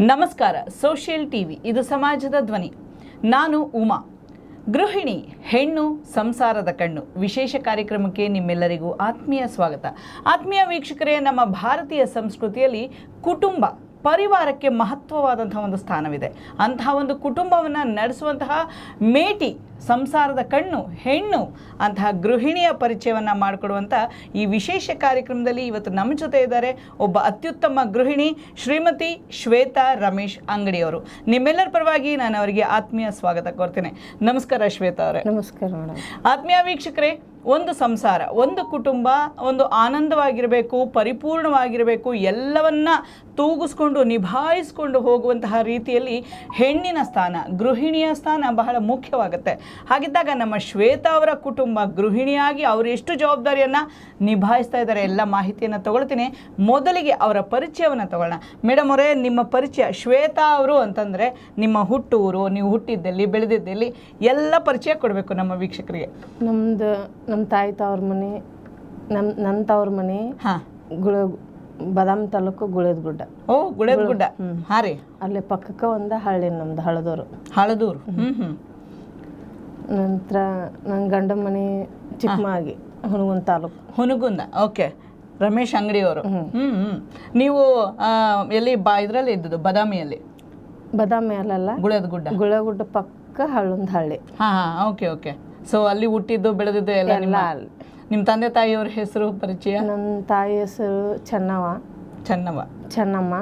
ನಮಸ್ಕಾರ, social TV, ಇದು ಸಮಾಜದ ಧ್ವನಿ. ನಾನು ಉಮಾ. ಗೃಹಿಣಿ, ಹೆಣ್ಣು, ಸಂಸಾರದ ಕಣ್ಣು. ವಿಶೇಷ ಕಾರ್ಯಕ್ರಮಕ್ಕೆ ನಿಮ್ಮೆಲ್ಲರಿಗೂ ಆತ್ಮೀಯ ಸ್ವಾಗತ. ಆತ್ಮೀಯ ವೀಕ್ಷಕರೇ, ನಮ್ಮ ಭಾರತೀಯ ಸಂಸ್ಕೃತಿಯಲ್ಲಿ ಕುಟುಂಬ ಪರಿವಾರಕ್ಕೆ ಮಹತ್ವವಾದಂತಹ ಒಂದು ಸ್ಥಾನವಿದೆ. ಅಂತಹ ಒಂದು ಕುಟುಂಬವನ್ನು ನಡೆಸುವಂತಹ ಮೇಟಿ ಸಂಸಾರದ ಕಣ್ಣು ಹೆಣ್ಣು ಅಂತಹ ಗೃಹಿಣಿಯ ಪರಿಚಯವನ್ನು ಮಾಡಿಕೊಡುವಂಥ ಈ ವಿಶೇಷ ಕಾರ್ಯಕ್ರಮದಲ್ಲಿ ಇವತ್ತು ನಮ್ಮ ಜೊತೆ ಇದ್ದಾರೆ ಒಬ್ಬ ಅತ್ಯುತ್ತಮ ಗೃಹಿಣಿ ಶ್ರೀಮತಿ ಶ್ವೇತಾ ರಮೇಶ್ ಅಂಗಡಿಯವರು. ನಿಮ್ಮೆಲ್ಲರ ಪರವಾಗಿ ನಾನು ಅವರಿಗೆ ಆತ್ಮೀಯ ಸ್ವಾಗತ ಕೋರ್ತೇನೆ. ನಮಸ್ಕಾರ ಶ್ವೇತಾ ಅವರೇ. ನಮಸ್ಕಾರ ಆತ್ಮೀಯ ವೀಕ್ಷಕರೇ ಒಂದು ಸಂಸಾರ, ಒಂದು ಕುಟುಂಬ, ಒಂದು ಆನಂದವಾಗಿರಬೇಕು, ಪರಿಪೂರ್ಣವಾಗಿರಬೇಕು, ಎಲ್ಲವನ್ನ ತೂಗಿಸ್ಕೊಂಡು ನಿಭಾಯಿಸ್ಕೊಂಡು ಹೋಗುವಂತಹ ರೀತಿಯಲ್ಲಿ ಹೆಣ್ಣಿನ ಸ್ಥಾನ, ಗೃಹಿಣಿಯ ಸ್ಥಾನ ಬಹಳ ಮುಖ್ಯವಾಗುತ್ತೆ. ಹಾಗಿದ್ದಾಗ ನಮ್ಮ ಶ್ವೇತಾ ಅವರ ಕುಟುಂಬ ಗೃಹಿಣಿಯಾಗಿ ಅವರು ಎಷ್ಟು ಜವಾಬ್ದಾರಿಯನ್ನು ನಿಭಾಯಿಸ್ತಾ ಇದ್ದಾರೆ ಎಲ್ಲ ಮಾಹಿತಿಯನ್ನು ತಗೊಳ್ತೀನಿ. ಮೊದಲಿಗೆ ಅವರ ಪರಿಚಯವನ್ನು ತಗೊಳ್ಳೋಣ. ಮೇಡಮ್ ಅವರೇ, ನಿಮ್ಮ ಪರಿಚಯ ಶ್ವೇತಾ ಅವರು ಅಂತಂದರೆ ನಿಮ್ಮ ಹುಟ್ಟೂರು, ನೀವು ಹುಟ್ಟಿದ್ದಲ್ಲಿ, ಬೆಳೆದಿದ್ದಲ್ಲಿ ಎಲ್ಲ ಪರಿಚಯ ಕೊಡಬೇಕು ನಮ್ಮ ವೀಕ್ಷಕರಿಗೆ. ನಮ್ದು ನಮ್ಮ ತಾಯಿ ತವ್ರ ಮನೆ ನಮ್ಮ ನನ್ನ ತವ್ರ ಮನೆ ಹಾಂ. ಗುಳ ಬದಾಮ್ ತಾಲೂಕು ಗುಳದ ಗುಡ್ಡ ಓ ಗುಳದ ಗುಡ್ಡ ಹಾಂ ರೀ. ಅಲ್ಲೇ ಪಕ್ಕಕ್ಕೆ ಒಂದು ಹಳ್ಳಿ ನಮ್ದು ಹಳದೂರು. ಹಳದೂರು. ನಂತರ ನನ್ನ ಗಂಡ ಮನೆ ಚಿಕ್ಕಮಾಗಿ ಹುನಗುಂದ ತಾಲೂಕು. ಹುನಗುಂದ ಓಕೆ. ರಮೇಶ್ ಅಂಗಡಿಯವರು. ಅವರು ನೀವು ಆ, ಎಲ್ಲಿ ಬಾ ಇದರಲ್ಲಿ ಇದ್ದದ್ದು ಬದಾಮಿಯಲ್ಲಿ? ಬಾದಾಮಿ ಅಲ್ಲಲ್ಲ ಗುಳದ ಗುಡ್ಡ ಗುಳಗುಡ್ಡ ಪಕ್ಕ ಹಳ್ಳೊಂದು ಹಳ್ಳಿ. ಹಾ ಹಾಂ. Okay okay. ಸೊ ಅಲ್ಲಿ ಹುಟ್ಟಿದ್ದು ಬೆಳೆದಿದ್ದು ಎಲ್ಲ ನಿಮ್ಮ ನಿಮ್ಮ ತಂದೆ ತಾಯಿಯವ್ರ ಹೆಸರು ಪರಿಚಯ? ನನ್ನ ತಾಯಿ ಹೆಸರು ಚೆನ್ನವ ಚೆನ್ನವ ಚೆನ್ನಮ್ಮ.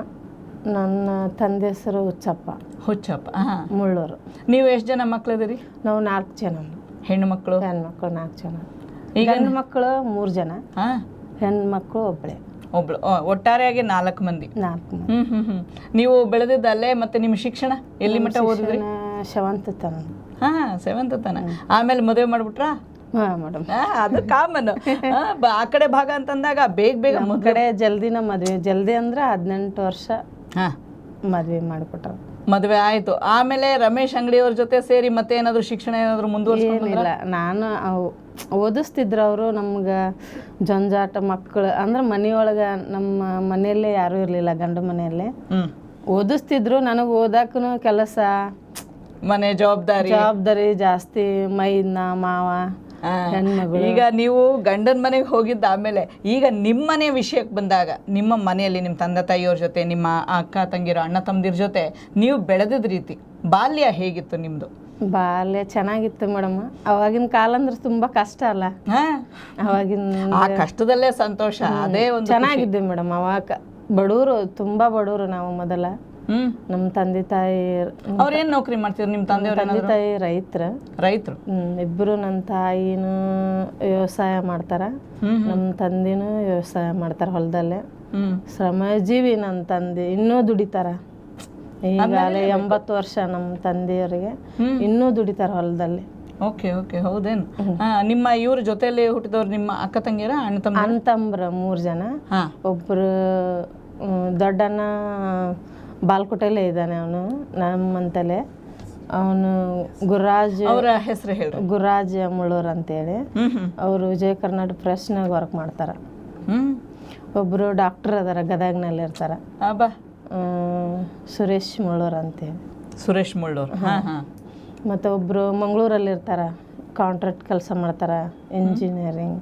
ನನ್ನ ತಂದೆ ಹೆಸರು ಹುಚ್ಚಪ್ಪ. ಹುಚ್ಚಪ್ಪ ಹಾಂ ಮುಳ್ಳೂರು. ನೀವು ಎಷ್ಟು ಜನ ಮಕ್ಳದಿರಿ ನಾವು ನಾಲ್ಕು ಜನ. ಹೆಣ್ಣು ಮಕ್ಕಳು? ಹೆಣ್ಮಕ್ಳು ನಾಲ್ಕು ಜನ. ಈಗ ಹೆಣ್ಣು ಮಕ್ಕಳು ಮೂರು ಜನ. ಹಾಂ. ಹೆಣ್ಮಕ್ಳು ಒಬ್ಬಳೆ ಒಬ್ಳು ಒಟ್ಟಾರೆಯಾಗಿ ನಾಲ್ಕು ಮಂದಿ. ನಾಲ್ಕು ಹ್ಞೂ ಹ್ಞೂ ನೀವು ಬೆಳೆದಿದ್ದಲ್ಲೇ ಮತ್ತೆ ನಿಮ್ಮ ಶಿಕ್ಷಣ ಎಲ್ಲಿ ಮಟ್ಟ ಓದಿದ್ರಿ? ಶವಂತ ತನ ಹಾ ಸೆವೆಂತ್ ತನ. ಆಮೇಲೆ ಮದುವೆ ಮಾಡ್ಬಿಟ್ರಾ? ಹಾಂ ಮೇಡಮ್ ಅದು ಕಾಮನ್. ಆ ಕಡೆ ಭಾಗ ಅಂತಂದಾಗ ಬೇಗ ಬೇಗ ಕಡೆ ಜಲ್ದಿನ ಮದ್ವೆ ಜಲ್ದಿ ಅಂದ್ರೆ ಹದಿನೆಂಟು ವರ್ಷ ಹಾ. ಮದ್ವೆ ಮಾಡಿಕೊಟ್ರು. ಮದುವೆ ಆಯ್ತು. ಆಮೇಲೆ ರಮೇಶ್ ಅಂಗಡಿಯವ್ರ ಜೊತೆ ಸೇರಿ ಮತ್ತೆ ಏನಾದ್ರೂ ಶಿಕ್ಷಣ ಏನಾದ್ರು ಮುಂದುವರಿಸಿಲ್ಲ ನಾನು ಅವು ಓದಿಸ್ತಿದ್ರು ಅವರು ನಮ್ಗೆ ಜಂಜಾಟ ಮಕ್ಕಳು ಅಂದ್ರೆ ಮನೆಯೊಳಗೆ ನಮ್ಮ ಮನೆಯಲ್ಲೇ ಯಾರೂ ಇರಲಿಲ್ಲ ಗಂಡ ಮನೆಯಲ್ಲೇ. ಓದಿಸ್ತಿದ್ರು. ನನಗೆ ಓದಾಕನು ಕೆಲಸ. ಮನೆ ಜವಾಬ್ದಾರಿ. ಜವಾಬ್ದಾರಿ ಜಾಸ್ತಿ ಮೈದ್ನ ಮಾವ ಈಗ ನೀವು ಗಂಡನ ಮನೆಗೆ ಹೋಗಿದ್ದ ಆಮೇಲೆ ಈಗ ನಿಮ್ಮ ಮನೆ ವಿಷಯಕ್ಕೆ ಬಂದಾಗ ನಿಮ್ಮ ಮನೆಯಲ್ಲಿ ನಿಮ್ಮ ತಂದೆ ತಾಯಿಯವ್ರ ಜೊತೆ ನಿಮ್ಮ ಅಕ್ಕ ತಂಗಿರೋ ಅಣ್ಣ ತಮ್ಮದಿರ ಜೊತೆ ನೀವು ಬೆಳೆದಿದ್ದ ರೀತಿ ಬಾಲ್ಯ ಹೇಗಿತ್ತು ನಿಮ್ದು? ಬಾಲ್ಯ ಚೆನ್ನಾಗಿತ್ತು ಮೇಡಮ್. ಅವಾಗಿನ ಕಾಲ ಅಂದ್ರೆ ತುಂಬಾ ಕಷ್ಟ ಅಲ್ಲ. ಅವಾಗಿನ ಆ ಕಷ್ಟದಲ್ಲೇ ಸಂತೋಷ ಅದೇ ಒಂದು ಚೆನ್ನಾಗಿದ್ದೆ ಮೇಡಮ್. ಅವಾಗ ಬಡವರು ತುಂಬಾ ಬಡವರು ನಾವು ಮೊದಲ. ಹ್ಮ್. ನಮ್ಮ ತಂದೆ ತಾಯಿ ಅವ್ರೇನ್ ನೌಕರಿ ಮಾಡ್ತಿದ್ರು? ನಿಮ್ಮ ತಂದೆ ತಂದೆ ತಾಯಿ ರೈತರ. ರೈತರು? ಇಬ್ರು ನನ್ನ ತಾಯಿನೂ ವ್ಯವಸಾಯ ಮಾಡ್ತಾರ. ಹ್ಮ್ ನಮ್ಮ ತಂದೆನೂ ವ್ಯವಸಾಯ ಮಾಡ್ತಾರ ಹೊಲದಲ್ಲೇ. ಹ್ಮ್. ಶ್ರಮಜೀವಿ ನನ್ನ ತಂದೆ ಇನ್ನೂ ದುಡಿತಾರ. ಈಗಾಗಲೇ ಎಂಬತ್ತು ವರ್ಷ ನಮ್ಮ ತಂದೆಯವರಿಗೆ. ಹ್ಮ್. ಇನ್ನೂ ದುಡಿತಾರ ಹೊಲದಲ್ಲಿ. ಓಕೆ ಓಕೆ ಹೌದೇನು? ನಿಮ್ಮ ಇವ್ರ ಜೊತೆಯಲ್ಲಿ ಹುಟ್ಟಿದವ್ರು ನಿಮ್ಮ ಅಕ್ಕ ತಂಗಿಯರ ಅಣ್ಣ ತಮ್ಮ ಅಂತಂಬ್ರ ಮೂರು ಜನ. ಒಬ್ಬರು ದೊಡ್ಡಣ್ಣ ಬಾಲ್ಕೋಟೆಲ್ಲೇ ಇದ್ದಾನೆ ಅವನು ನಮ್ಮಂತಲೇ. ಅವನು ಗುರುರಾಜ್ ಅವರ ಹೆಸರು ಹೇಳಿ ಗುರುರಾಜ್ ಮುಳ್ಳೂರ್ ಅಂತೇಳಿ. ಅವರು ವಿಜಯ ಕರ್ನಾಟಕ ಪ್ರೆಸ್ನಾಗ ವರ್ಕ್ ಮಾಡ್ತಾರೆ. ಒಬ್ಬರು ಡಾಕ್ಟರ್ ಅದಾರ ಗದಗ್ನಲ್ಲಿ ಇರ್ತಾರೆ. ಸುರೇಶ್ ಮುಳ್ಳೂರ್ ಅಂತೇಳಿ. ಸುರೇಶ್ ಮುಳ್ಳೂರ್. ಹಾ. ಹಾ ಮತ್ತು ಒಬ್ಬರು ಮಂಗಳೂರಲ್ಲಿ ಇರ್ತಾರೆ ಕಾಂಟ್ರಾಕ್ಟ್ ಕೆಲಸ ಮಾಡ್ತಾರೆ ಇಂಜಿನಿಯರಿಂಗ್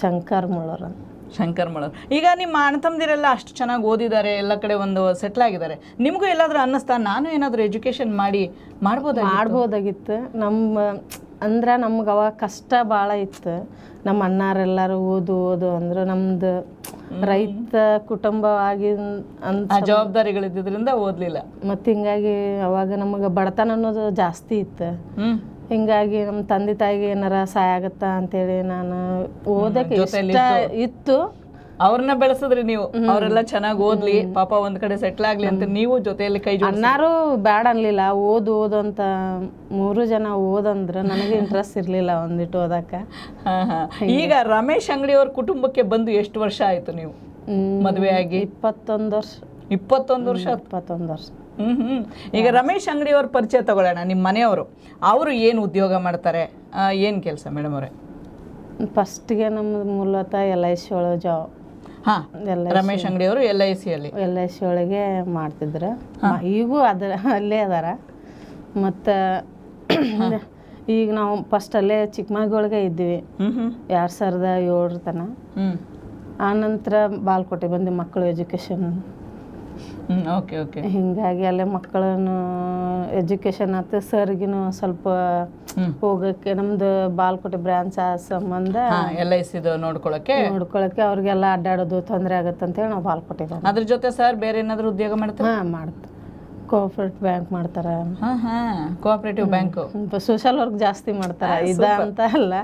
ಶಂಕರ್ ಮುಳ್ಳೂರ್ ಅಂತ. ಶಂಕರ್ ಮಳರ್ ಈಗ ನಿಮ್ಮ ಅಣ್ಣ ತಮ್ಮದಿರೆಲ್ಲ ಅಷ್ಟು ಚೆನ್ನಾಗಿ ಓದಿದ್ದಾರೆ ಎಲ್ಲ ಕಡೆ ಒಂದು ಸೆಟ್ಲ್ ಆಗಿದ್ದಾರೆ. ನಿಮಗೂ ಎಲ್ಲಾದರೂ ಅನ್ನಿಸ್ತಾ? ನಾನು ಏನಾದರೂ ಎಜುಕೇಶನ್ ಮಾಡಿ ಮಾಡ್ಬೋದಾ ಮಾಡ್ಬೋದಾಗಿತ್ತು. ನಮ್ಮ ಅಂದ್ರೆ ನಮ್ಗೆ ಅವಾಗ ಕಷ್ಟ ಭಾಳ ಇತ್ತು. ನಮ್ಮ ಅಣ್ಣಾರೆಲ್ಲರೂ ಓದು ಓದು ಅಂದ್ರೆ ನಮ್ದು ರೈತ ಕುಟುಂಬ ಆಗಿ ಅಂತ ಜವಾಬ್ದಾರಿಗಳಿದ್ದರಿಂದ ಓದ್ಲಿಲ್ಲ. ಮತ್ತು ಹಿಂಗಾಗಿ ಅವಾಗ ನಮಗೆ ಬಡತನ ಅನ್ನೋದು ಜಾಸ್ತಿ ಇತ್ತು. ಹಿಂಗಾಗಿ ನಮ್ಮ ತಂದೆ ತಾಯಿಗೆ ಏನಾರ ಸಹಾಯ ಆಗತ್ತಾ ಅಂತೇಳಿ ನಾನು ಓದಕ್ಕೆ ಇಷ್ಟ ಇತ್ತು. ಅವ್ರನ್ನ ಬೆಳೆಸಿದ್ರಿ ನೀವು. ಅವರೆಲ್ಲ ಚೆನ್ನಾಗಿ ಓದ್ಲಿ ಪಾಪ ಒಂದ್ ಕಡೆ ಸೆಟ್ಲ್ ಆಗ್ಲಿ ಅಂತ ನೀವು ಜೊತೆಯಲ್ಲಿ ಕೈ ಅನ್ನಾರು ಬ್ಯಾಡ ಅನ್ಲಿಲ್ಲ ಓದು ಓದು ಅಂತ ಮೂರು ಜನ ಓದಂದ್ರೆ ನನಗೆ ಇಂಟ್ರೆಸ್ಟ್ ಇರಲಿಲ್ಲ ಒಂದಿಟ್ಟು ಓದಕ್ಕ. ಈಗ ರಮೇಶ್ ಅಂಗಡಿ ಅವ್ರ ಕುಟುಂಬಕ್ಕೆ ಬಂದು ಎಷ್ಟು ವರ್ಷ ಆಯ್ತು ನೀವು ಮದುವೆ ಆಗಿ ಇಪ್ಪತ್ತೊಂದು ವರ್ಷ. ಇಪ್ಪತ್ತೊಂದು ವರ್ಷ ಇಪ್ಪತ್ತೊಂದು ವರ್ಷ. ಹ್ಮ್ ಹ್ಮ್. ಈಗ ರಮೇಶ್ ಅಂಗಡಿ ಅವ್ರ ಪರಿಚಯ ತಗೊಳ್ಳೋಣ ನಿಮ್ಮ ಮನೆಯವರು. ಅವರು ಏನು ಉದ್ಯೋಗ ಮಾಡ್ತಾರೆ? ಏನು ಕೆಲಸ ಮೇಡಮ್ ಅವರೇ? ಫಸ್ಟ್ಗೆ ನಮ್ಮದು ಮೂಲತಃ ಎಲ್ ಐ ಸಿ ಒಳಗೆ ಜಾಬ್ ಹಾಂ ರಮೇಶ್ ಅಂಗಡಿ ಅವರು ಎಲ್ ಐ ಸಿಯಲ್ಲಿ ಎಲ್ ಐ ಸಿ ಒಳಗೆ ಮಾಡ್ತಿದ್ರು. ಈಗೂ ಅದ ಅಲ್ಲೇ ಅದಾರ. ಮತ್ತು ಈಗ ನಾವು ಫಸ್ಟ್ ಅಲ್ಲೇ ಚಿಕ್ಕಮಗಳಿಗೆ ಇದ್ದೀವಿ ಎರಡು ಸಾವಿರದ ಏಳರ ತನಕ ಆನಂತರ ಬಾಲ್ಕೋಟೆ ಬಂದು ಮಕ್ಕಳು ಎಜುಕೇಷನ್. ಓಕೆ ಓಕೆ ಹಿಂಗಾಗಿ ಅಲ್ಲೇ ಮಕ್ಕಳನ್ನು ಎಜುಕೇಷನ್ ಆತು ಸರ್ಗಿನ ಸ್ವಲ್ಪ ಹೋಗಕ್ಕೆ ನಮ್ದು ಬಾಲ್ಕೋಟೆ ಬ್ರಾಂಚ್ ಆ ಸಂಬಂಧ ಎಲ್ ಐ ಸಿದು ನೋಡ್ಕೊಳಕ್ಕೆ. ನೋಡ್ಕೊಳಕ್ಕೆ ಅವ್ರಿಗೆಲ್ಲ ಅಡ್ಡಾಡೋದು ತೊಂದರೆ ಆಗತ್ತೆ ಅಂತೇಳಿ ನಾವು ಬಾಲ್ಕೋಟೆ ಅದ್ರ ಜೊತೆ ಸರ್ ಬೇರೆ ಏನಾದ್ರು ಉದ್ಯೋಗ ಮಾಡ್ತಾರೆ? ಹಾಂ ಮಾಡ್ತಾರೆ ಕೋಆಪರೇಟಿವ್ ಬ್ಯಾಂಕ್ ಮಾಡ್ತಾರೆ. ಹಾ ಹಾ ಕೋಆಪರೇಟಿವ್ ಬ್ಯಾಂಕು ಸೋಷಲ್ ವರ್ಕ್ ಜಾಸ್ತಿ ಮಾಡ್ತಾರೆ. ಇದ ಅಂತ ಅಲ್ಲ.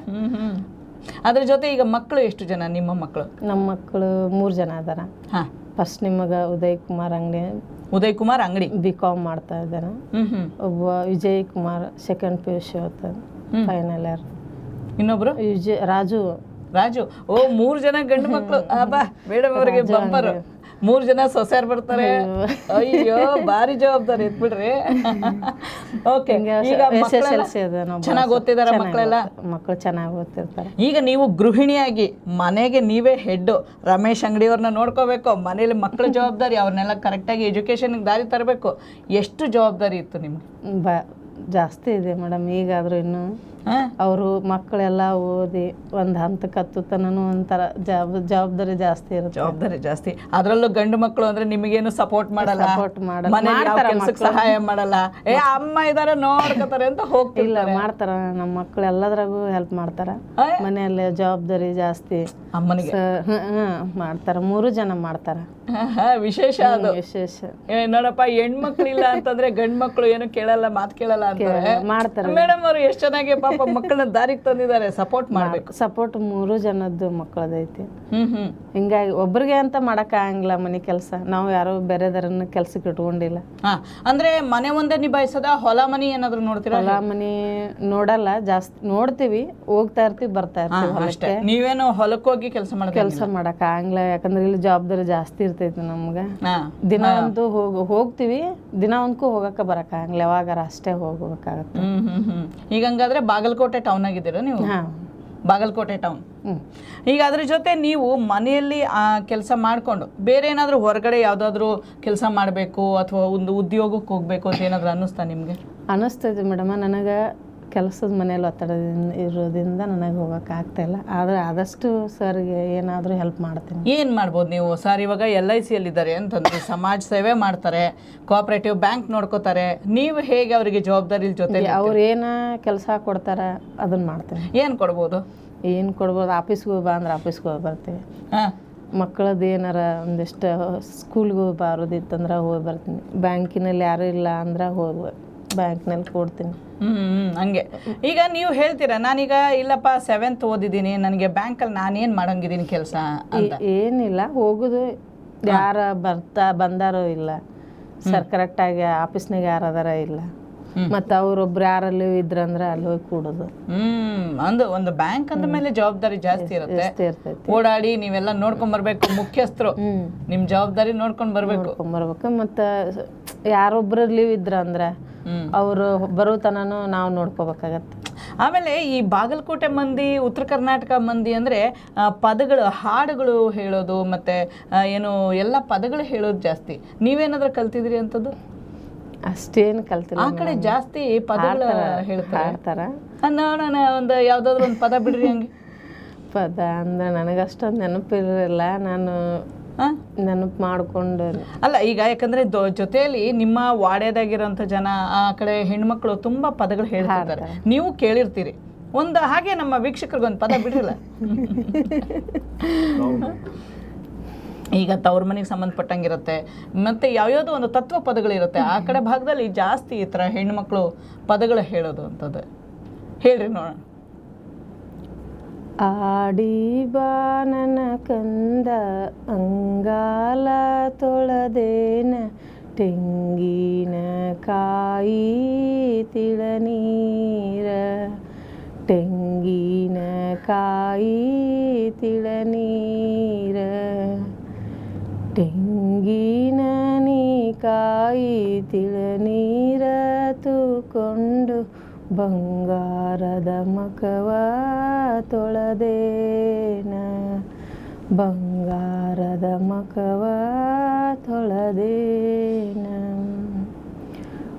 ಅದ್ರ ಜೊತೆ ಈಗ ಮಕ್ಕಳು ಎಷ್ಟು ಜನ? ನಿಮ್ಮ ಮಕ್ಕಳು? ನಮ್ಮ ಮಕ್ಕಳು ಮೂರು ಜನ ಅದಾರ. ಹಾ. ಫಸ್ಟ್ ನಿಮಗೆ ಉದಯ್ ಕುಮಾರ್ ಅಂಗಡಿ ಉದಯ್ ಕುಮಾರ್ ಅಂಗಡಿ? ಬಿ ಕಾಮ್ ಮಾಡ್ತಾ ಇದ್ದಾನೆ. ಒಬ್ಬ Vijay Kumar second P U C ಓದ್ತಾನೆ ಫೈನಲ್ ಇಯರ್ ಇನ್ನೊಬ್ರು? ವಿಜಯ್ ರಾಜು. ರಾಜು. ಓ ಮೂರ್ ಜನ ಗಂಡು ಮಕ್ಕಳು ಬಾ ಮೇಡಮ್ ಅವರಿಗೆ ಬಂಪರ್. ಮೂರ್ ಜನ ಸೊಸೆಯರ್ ಬರ್ತಾರೆ. ಅಯ್ಯೋ. ಭಾರಿ ಜವಾಬ್ದಾರಿ ಎತ್ಬಿಡ್ರಿ ಓಕೆ ಈಗ ಚೆನ್ನಾಗಿ ಓದ್ತಿದಾರ ಮಕ್ಕಳೆಲ್ಲ? ಮಕ್ಕಳು ಚೆನ್ನಾಗಿ ಓದ್ತಿರ್ತಾರೆ. ಈಗ ನೀವು ಗೃಹಿಣಿಯಾಗಿ ಮನೆಗೆ ನೀವೇ ಹೆಡ್ ರಮೇಶ್ ಅಂಗಡಿಯವ್ರನ್ನ ನೋಡ್ಕೋಬೇಕು ಮನೇಲಿ ಮಕ್ಕಳ ಜವಾಬ್ದಾರಿ ಅವ್ರನ್ನೆಲ್ಲ ಕರೆಕ್ಟಾಗಿ ಎಜುಕೇಶನ್ಗೆ ದಾರಿ ತರಬೇಕು ಎಷ್ಟು ಜವಾಬ್ದಾರಿ ಇತ್ತು ನಿಮ್ಗೆ? ಜಾಸ್ತಿ ಇದೆ ಮೇಡಮ್ ಈಗಾದರೂ ಇನ್ನು. ಹಾಂ? ಅವರು ಮಕ್ಕಳೆಲ್ಲ ಓದಿ ಒಂದು ಹಂತ ಹತ್ತುತನೂ ಒಂಥರ ಜವಾಬ್ ಜವಾಬ್ದಾರಿ ಜಾಸ್ತಿ ಇರುತ್ತೆ. ಜವಾಬ್ದಾರಿ ಜಾಸ್ತಿ. ಅದರಲ್ಲೂ ಗಂಡು ಮಕ್ಕಳು ಅಂದ್ರೆ ನಿಮಗೇನು ಸಪೋರ್ಟ್ ಮಾಡಲ್ಲ? ಸಪೋರ್ಟ್ ಮಾಡಲ್ಲ. ಮನೇಲಿ ಯಾವ ಕೆಲ್ಸಕ್ಕೆ ಸಹಾಯ ಮಾಡಲ್ಲ? ಏ ಅಮ್ಮ ಇದಾರೆ ನೋಡ್ಕೋತಾರೆ ಅಂತ ಇಲ್ಲ ಹೋಗ್ತಿಲ್ಲ ಮಾಡ್ತಾರ. ನಮ್ಮ ಮಕ್ಕಳು ಎಲ್ಲದ್ರಾಗೂ ಹೆಲ್ಪ್ ಮಾಡ್ತಾರ. ಮನೆಯಲ್ಲೇ ಮನೆಯಲ್ಲಿ ಜವಾಬ್ದಾರಿ ಜಾಸ್ತಿ. ಅಮ್ಮನಿಗೆ? ಸ- ಹ್ಮ್, ಹ್ಮ್, ಮಾಡ್ತಾರ. ಮೂರು ಜನ ಮಾಡ್ತಾರ. ವಿಶೇಷ ಅದು. ವಿಶೇಷ. ನೋಡಪ್ಪ ಹೆಣ್ಮಕ್ಳಿಲ್ಲ ಅಂತಂದ್ರೆ ಗಂಡ್ ಮಕ್ಳು ಏನು ಕೇಳಲ್ಲ ಮಾತು ಕೇಳಲ್ಲ ಅಂತಾರೆ. ಮಾಡ್ತಾರೆ. ಮೇಡಮ್ ಅವರು ಎಷ್ಟು ಚೆನ್ನಾಗಿ ಪಾಪ ಮಕ್ಕಳನ್ನ ದಾರಿಗೆ ತಂದಿದ್ದಾರೆ ಸಪೋರ್ಟ್ ಮಾಡ್ಬೇಕು. ಸಪೋರ್ಟ್ ಮೂರು ಜನದ್ದು ಮಕ್ಕಳದೈತಿ. ಹಿಂಗಾಗಿ ಒಬ್ರಿಗೆ ಅಂತ ಆಗಂಗಿಲ್ಲ ಮನೆ ಕೆಲಸ. ನಾವು ಯಾರು ಬೇರೆದರನ್ನ ಕೆಲ್ಸಕ್ಕೆ ಇಟ್ಕೊಂಡಿಲ್ಲ. ಅಂದ್ರೆ ಮನೆ ಒಂದೇ ನಿಭಾಯಿಸದ ಹೊಲ ಮನಿ ಏನಾದ್ರು ನೋಡ್ತೀರಾ? ಹೊಲ ಮನಿ ನೋಡಲ್ಲ ಜಾಸ್ತಿ ನೋಡ್ತೀವಿ ಹೋಗ್ತಾ ಇರ್ತೀವಿ ಬರ್ತಾ ಇರ್ತೀವಿ ಅಷ್ಟೇ. ನೀವೇನು ಹೊಲಕ್ಕೆ ಹೋಗಿ ಕೆಲಸ ಮಾಡ ಕೆಲಸ ಮಾಡಕ್ ಆಗಂಗಿಲ್ಲ ಯಾಕಂದ್ರೆ ಇಲ್ಲಿ ಜವಾಬ್ದಾರಿ ಜಾಸ್ತಿ ಇರ್ತೈತಿ ನಮ್ಗೆ. ದಿನ ಅಂತೂ ಹೋಗ್ ಹೋಗ್ತೀವಿ ದಿನ ಒಂದ್ಕೂ ಹೋಗಕ್ಕೆ ಬರಕ್ಕ ಆಗಂಗಿಲ್ಲ ಯಾವಾಗಾರ ಅಷ್ಟೇ ಹೋಗ್ಬೇಕಾಗತ್ತೆ. ಹ್ಮ್ ಹ್ಮ್ ಹ್ಮ್. ಈಗ ಹಂಗಾದ್ರೆ ಬಾಗಲಕೋಟೆ ಟೌನ್ ಆಗಿದ್ದೀರಾ ನೀವು? ಹಾ. ಬಾಗಲಕೋಟೆ ಟೌನ್ ಹ್ಮ್. ಈಗ ಅದ್ರ ಜೊತೆ ನೀವು ಮನೆಯಲ್ಲಿ ಆ ಕೆಲಸ ಮಾಡ್ಕೊಂಡು ಬೇರೆ ಏನಾದರೂ ಹೊರಗಡೆ ಯಾವುದಾದ್ರೂ ಕೆಲಸ ಮಾಡಬೇಕು ಅಥವಾ ಒಂದು ಉದ್ಯೋಗಕ್ಕೆ ಹೋಗಬೇಕು ಅಂತ ಏನಾದರೂ ಅನ್ನಿಸ್ತಾ ನಿಮಗೆ? ಅನಿಸ್ತೈತಿ ಮೇಡಮ. ನನಗೆ ಕೆಲಸದ ಮನೇಲಿ ಒತ್ತಡದಿಂದ ಇರೋದ್ರಿಂದ ನನಗೆ ಹೋಗಕ್ಕೆ ಆಗ್ತಾ ಇಲ್ಲ. ಆದ್ರೆ ಆದಷ್ಟು ಸರ್ಗೆ ಏನಾದರೂ ಹೆಲ್ಪ್ ಮಾಡ್ತೀನಿ. ಏನು ಮಾಡ್ಬೋದು ನೀವು? ಸರ್ ಇವಾಗ ಎಲ್ ಐ ಸಿಯಲ್ಲಿದ್ದಾರೆ ಅಂತಂದ್ರೆ ಸಮಾಜ ಸೇವೆ ಮಾಡ್ತಾರೆ ಕೋಆಪರೇಟಿವ್ ಬ್ಯಾಂಕ್ ನೋಡ್ಕೋತಾರೆ. ನೀವು ಹೇಗೆ ಅವರಿಗೆ ಜವಾಬ್ದಾರಿ ಜೊತೆ ಅವ್ರು ಏನು ಕೆಲಸ ಕೊಡ್ತಾರೆ ಅದನ್ನು ಮಾಡ್ತೀನಿ. ಏನು ಕೊಡ್ಬೋದು? ಏನು ಕೊಡ್ಬೋದು? ಆಫೀಸ್ಗೆ ಹೋಗಿ ಬಾ ಅಂದ್ರೆ ಆಫೀಸ್ಗೆ ಹೋಗಿ ಬರ್ತೀವಿ. ಹಾಂ. ಮಕ್ಕಳದ್ದು ಏನಾರ ಒಂದಿಷ್ಟು ಸ್ಕೂಲ್ಗೆ ಹೋಗಿ ಬಾರೋದಿತ್ತಂದ್ರೆ ಹೋಗಿ ಬರ್ತೀನಿ. ಬ್ಯಾಂಕಿನಲ್ಲಿ ಯಾರೂ ಇಲ್ಲ ಅಂದ್ರೆ ಹೋಗಿ ಬ್ಯಾಂಕ್ನಲ್ಲಿ ಕೊಡ್ತೀನಿ. ಹ್ಮ್ ಹಂಗೆ. ಈಗ ನೀವು ಹೇಳ್ತೀರಾ ನಾನೀಗ ಇಲ್ಲಪ್ಪ ಸೆವೆಂತ್ ಓದಿದ್ದೀನಿ ನನಗೆ ಬ್ಯಾಂಕಲ್ಲಿ ನಾನೇನು ಮಾಡಂಗಿದ್ದೀನಿ ಕೆಲಸ ಅಂತ? ಏನಿಲ್ಲ ಹೋಗುದು. ಯಾರ ಬರ್ತಾ ಬಂದಾರೋ ಇಲ್ಲ. ಸರ್ ಕರೆಕ್ಟಾಗಿ ಆಫೀಸ್ನಾಗ ಯಾರು ಅದಾರ ಇಲ್ಲ. ಮತ್ತೆ ಅವ್ರೊಬ್ರು ಯಾರಲ್ಲಿ ಇದ್ರಂದ್ರೆ ಅಲ್ಲಿ ಹೋಗಿ ಕೂಡೋದು. ಹ್ಮ್ ಒಂದು ಒಂದು ಬ್ಯಾಂಕ್ ಅಂದ ಮೇಲೆ ಜವಾಬ್ದಾರಿ ಜಾಸ್ತಿ ಇರುತ್ತೆ. ಇರ್ತೈತಿ. ಓಡಾಡಿ ನೀವೆಲ್ಲ ನೋಡ್ಕೊಂಡ್ ಬರ್ಬೇಕು ಮುಖ್ಯಸ್ಥರು ನಿಮ್ ಜವಾಬ್ದಾರಿ ನೋಡ್ಕೊಂಡ್ ಬರ್ಬೇಕು. ಬರ್ಬೇಕು ಮತ್ತು ಯಾರೊಬ್ರು ಲೀವ್ ಇದ್ರಂದ್ರೆ ಅಂದ್ರೆ ಅವರು ಬರೋ ತನನು ನಾವು ನೋಡ್ಕೋಬೇಕಾಗತ್ತೆ. ಆಮೇಲೆ ಈ ಬಾಗಲಕೋಟೆ ಮಂದಿ ಉತ್ತರ ಕರ್ನಾಟಕ ಮಂದಿ ಅಂದ್ರೆ ಪದಗಳು ಹಾಡುಗಳು ಹೇಳೋದು ಮತ್ತೆ ಏನು ಎಲ್ಲ ಪದಗಳು ಹೇಳೋದು ಜಾಸ್ತಿ. ನೀವೇನಾದ್ರೂ ಕಲ್ತಿದ್ರಿ ಅಂತದ್ದು ಅಷ್ಟೇನು ಕಲ್ತಿಲ್ಲ ಆ ಕಡೆ ಜಾಸ್ತಿ ಪದಗಳು ಹೇಳ್ತಾರೆ. ನೋಡೋಣ ಒಂದು ಯಾವ್ದಾದ್ರು ಒಂದು ಪದ ಬಿಡ್ರಿ ಹಂಗೆ. ಪದ ಅಂದ್ರೆ ನನಗೆ ಅಷ್ಟೊಂದು ನೆನಪಿರಲಿಲ್ಲ. ನಾನು ನೆನಪು ಮಾಡ್ಕೊಂಡು ಅಲ್ಲ ಈಗ ಯಾಕಂದ್ರೆ ದೊ- ಜೊತೆಯಲ್ಲಿ ನಿಮ್ಮ ವಾಡ್ಯದಾಗಿರೋಂಥ ಜನ ಆ ಕಡೆ ಹೆಣ್ಮಕ್ಳು ತುಂಬಾ ಪದಗಳು ಹೇಳ್ತಾರೆ ನೀವು ಕೇಳಿರ್ತೀರಿ. ಒಂದು ಹಾಗೆ ನಮ್ಮ ವೀಕ್ಷಕರಿಗೊಂದು ಪದ ಬಿಡಿಲ್ಲ ಈಗ ತವ್ರ ಮನೆಗೆ ಸಂಬಂಧಪಟ್ಟಂಗಿರುತ್ತೆ ಮತ್ತೆ ಯಾವ್ಯಾವುದೋ ಒಂದು ತತ್ವ ಪದಗಳಿರುತ್ತೆ ಆ ಕಡೆ ಭಾಗದಲ್ಲಿ ಜಾಸ್ತಿ ಈ ಥರ ಹೆಣ್ಮಕ್ಳು ಪದಗಳು ಹೇಳೋದು ಅಂತದ್ದು. ಹೇಳ್ರಿ ನೋಡೋಣ. ಆಡಿ ಬಾನನ ಕಂದ ಅಂಗಾಲ ತೊಳೆದೇನ ತೆಂಗಿನ ಕಾಯಿ ತಿಳನೀರ ತೆಂಗಿನ ಕಾಯಿ ತಿಳನೀರ ತೆಂಗಿನ ನೀ ಕಾಯಿ ತಿಳನೀರ ತೂಕೊಂಡು ಬಂಗಾರದ ಮಕವ ತೊಳೆದೇನ? ಬಂಗಾರದ ಮಕವ ತೊಳೆದೇನ?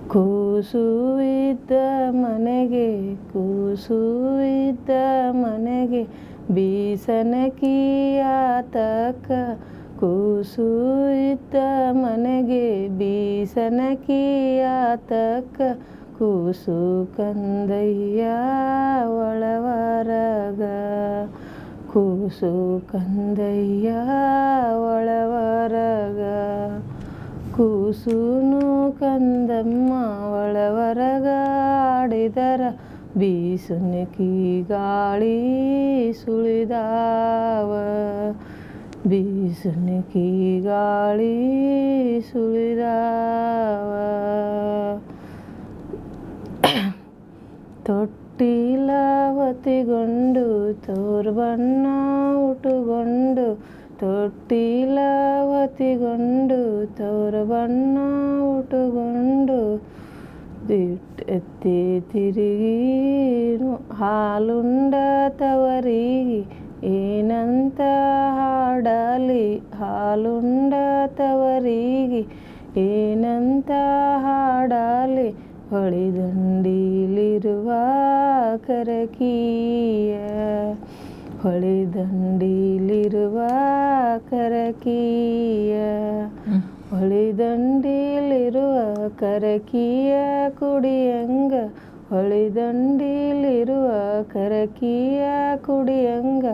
ಕೂಸು ಇದ್ದ ಮನೆಗೆ ಕೂಸು ಇದ್ದ ಮನೆಗೆ ಬೀಸನಕಿಯಾತಕ ಕೂಸು ಇದ್ದ ಮನೆಗೆ ಬೀಸನಕಿಯಾತಕ ಕೂಸು ಕಂದಯ್ಯ ಒಳವರಗ. ಕೂಸು ಕಂದಯ್ಯ ಒಳವರಗ. ಕೂಸುನು ಕಂದಮ್ಮ ಒಳವರಗ ಆಡಿದರ. ಬೀಸುನಕಿ ಗಾಳಿ ಸುಳಿದಾವ. ಬೀಸುನಕಿ ಗಾಳಿ ಸುಳಿದಾವ. ತೊಟ್ಟಿಲವತಿಗೊಂಡು, ತೋರ್ಬಣ್ಣ ಉಟುಗೊಂಡು ತೊಟ್ಟಿಲವತಿಗೊಂಡು, ತೋರ್ಬಣ್ಣ ಉಟುಗೊಂಡು ಎತ್ತಿ ತಿರುಗಿ ಹಾಲುಂಡ ತವರಿಗೆ ಏನಂತ ಹಾಡಲಿ, ಹಾಲುಂಡ ತವರಿಗೆ ಏನಂತ ಹಾಡಲಿ ಹೊಳಿದಂಡಿಲಿರುವ ಕರಕೀಯ ಹೊಳಿದಂಡಿಲಿರುವ ಕರಕೀಯ ಹೊಳಿದಂಡಿಲಿರುವ ಕರಕೀಯ ಕುಡಿಯಂಗ ಹೊಳಿದಂಡಿಲಿರುವ ಕರಕೀಯ ಕುಡಿಯಂಗ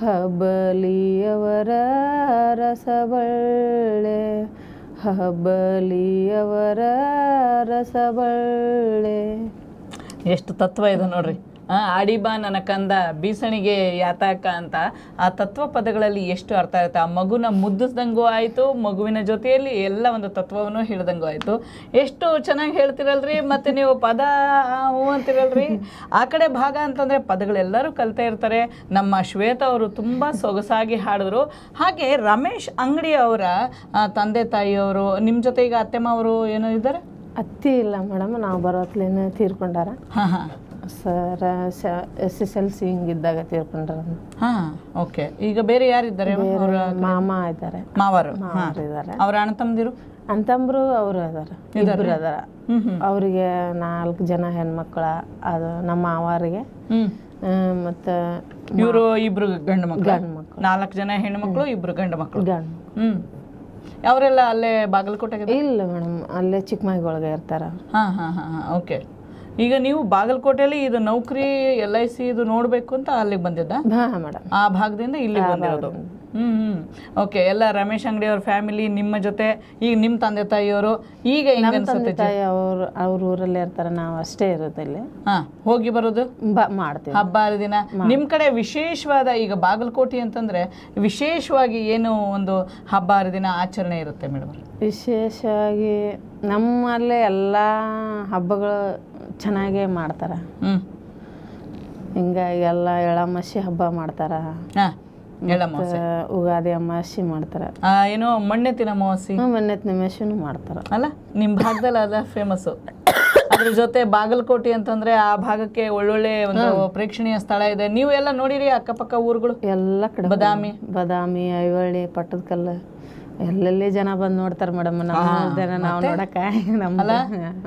ಹಬ್ಬಲಿಯವರ ರಸಬಳ್ಳೆ ಹಬ್ಬಲಿಯವರ ರಸಬಳ್ಳೆ. ಎಷ್ಟು ತತ್ವ ಇದೆ ನೋಡ್ರಿ. ಆಡಿಬಾ ನನ್ನ ಕಂದ ಬೀಸಣಿಗೆ ಯಾತಾಕ ಅಂತ ಆ ತತ್ವ ಪದಗಳಲ್ಲಿ ಎಷ್ಟು ಅರ್ಥ ಆಗುತ್ತೆ? ಆ ಮಗುನ ಮುದ್ದಿಸ್ದಂಗೂ ಆಯಿತು ಮಗುವಿನ ಜೊತೆಯಲ್ಲಿ ಎಲ್ಲ ಒಂದು ತತ್ವವನ್ನು ಹೇಳ್ದಂಗೂ ಆಯಿತು. ಎಷ್ಟು ಚೆನ್ನಾಗಿ ಹೇಳ್ತಿರಲ್ರಿ? ಮತ್ತು ನೀವು ಪದ ಹೂ ಅಂತಿರಲ್ರಿ? ಆ ಕಡೆ ಭಾಗ ಅಂತಂದರೆ ಪದಗಳೆಲ್ಲರೂ ಕಲಿತಾ ಇರ್ತಾರೆ. ನಮ್ಮ ಶ್ವೇತ ಅವರು ತುಂಬ ಸೊಗಸಾಗಿ ಹಾಡಿದ್ರು. ಹಾಗೆ ರಮೇಶ್ ಅಂಗಡಿ ಅವರ ತಂದೆ ತಾಯಿಯವರು ನಿಮ್ಮ ಜೊತೆ ಈಗ ಅತ್ತೆಮ್ಮ ಅವರು ಏನೋ ಇದ್ದಾರೆ? ಅತ್ತಿ ಇಲ್ಲ ಮೇಡಮ್ ನಾವು ಬರೋತ್ಲೇನೆ ತೀರ್ಕೊಂಡಾರ. ಹಾಂ ಹಾಂ. Sir S S L C ಹಿಂಗಿದ್ದಾಗ ತೀರ್ಕೊಂಡಾರ ಹಾಂ ಓಕೆ. ಈಗ ಬೇರೆ ಯಾರಿದ್ದಾರೆ ಅವರ? ಮಾಮ ಇದ್ದಾರೆ. ಮಾವರು. ಮಾವರು ಇದ್ದಾರೆ. ಅವ್ರ ಅಣ್ಣ ತಮ್ಮದಿರು? ಅಂತಂಬ್ರು ಅವರು ಅದಾರ ಇಬ್ರು ಅದಾರ ಅವರಿಗೆ ನಾಲ್ಕು ಜನ ಹೆಣ್ಮಕ್ಳ ಅದು ನಮ್ಮ ಮಾವಾರಿಗೆ ಮತ್ತೆ ಮತ್ತು ಇವರು ಇಬ್ರು ಗಂಡು ಮಕ್ಕಳು ಗಂಡು ಮಕ್ಕಳು ನಾಲ್ಕು ಜನ ಹೆಣ್ಮಕ್ಳು ಇಬ್ರು ಗಂಡು ಮಕ್ಕಳು ಗಂಡು ಹ್ಮ್. ಅವರೆಲ್ಲ ಅಲ್ಲೇ ಬಾಗಲಕೋಟೆಗೆ ಇಲ್ಲ ಮೇಡಮ್ ಅಲ್ಲೇ ಚಿಕ್ಕಮಗಳೂರಿಗೆ ಇರ್ತಾರೆ ಹಾಂ ಹಾಂ ಹಾಂ ಹಾ. ಓಕೆ. ಈಗ ನೀವು ಬಾಗಲಕೋಟೆಯಲ್ಲಿ ಇದು ನೌಕರಿ ಎಲ್ ಐ ಸಿ ಇದು ನೋಡ್ಬೇಕು ಅಂತ ಅಲ್ಲಿಗೆ ಬಂದಿದ್ದ? ಹಾಂ ಮೇಡಮ್ ಆ ಭಾಗದಿಂದ ಇಲ್ಲಿ ಬಂದಿರೋದು. ಹ್ಮ್ ಹ್ಮ್. ಓಕೆ ಎಲ್ಲ ರಮೇಶ್ ಅಂಗಡಿ ಅವ್ರ ಫ್ಯಾಮಿಲಿ ನಿಮ್ಮ ಜೊತೆ ಈಗ ನಿಮ್ಮ ತಂದೆ ತಾಯಿಯವರು ಈಗ ಹೆಂಗ ಅನ್ಸುತ್ತೆ ತಾಯಿ ಅವ್ರು ಅವ್ರ ಊರಲ್ಲೇ ಇರ್ತಾರೆ ನಾವು ಅಷ್ಟೇ ಇರೋದು ಇಲ್ಲಿ. ಹಾ ಹೋಗಿ ಬರೋದು? ಬ ಮಾಡ್ತೀವಿ. ಹಬ್ಬ ಹರಿದಿನ ನಿಮ್ಮ ಕಡೆ ವಿಶೇಷವಾದ ಈಗ ಬಾಗಲಕೋಟೆ ಅಂತಂದ್ರೆ ವಿಶೇಷವಾಗಿ ಏನು ಒಂದು ಹಬ್ಬ ಹರಿದಿನ ಆಚರಣೆ ಇರುತ್ತೆ ಮೇಡಮ್? ವಿಶೇಷವಾಗಿ ನಮ್ಮಲ್ಲೇ ಎಲ್ಲ ಹಬ್ಬಗಳು ಚೆನ್ನಾಗೇ ಮಾಡ್ತಾರ. ಹ್ಮ್. ಹಿಂಗಾಗಿ ಎಲ್ಲ ಎಳಮಸಿ ಹಬ್ಬ ಮಾಡ್ತಾರೆ. ಹಾ ಎಳ್ಳಮಾವಾಸ್ಯೆ ಉಗಾದಿ ಅಮಾವಾಸ್ಯೆ ಮಾಡ್ತಾರ. ಆ, ಏನೋ ಮಣ್ಣೆತ್ತಿನ ಅಮಾವಾಸ್ಯೆ. ಮನ್ನೆತ್ ನಿಮಿಷನು ಮಾಡ್ತಾರ. ಅಲ್ಲ ನಿಮ್ಮ ಭಾಗದಲ್ಲಿ ಅದ ಫೇಮಸ್ಸು ಅದ್ರ ಜೊತೆ ಬಾಗಲಕೋಟೆ ಅಂತಂದ್ರೆ ಆ ಭಾಗಕ್ಕೆ ಒಳ್ಳೊಳ್ಳೆ ಒಂದು ಪ್ರೇಕ್ಷಣೀಯ ಸ್ಥಳ ಇದೆ. ನೀವು ಎಲ್ಲ ನೋಡಿರಿ ಅಕ್ಕಪಕ್ಕ ಊರುಗಳು? ಎಲ್ಲ ಕಡೆ ಬದಾಮಿ. ಬದಾಮಿ ಐವಳ್ಳಿ ಪಟ್ಟದಕಲ್ಲು. ಎಲ್ಲೆಲ್ಲಿ ಜನ ಬಂದು ನೋಡ್ತಾರೆ ಮೇಡಮ್ ನಮ್ಮ ಜನ ನಾವು ನೋಡಕ ನಮ್ಮ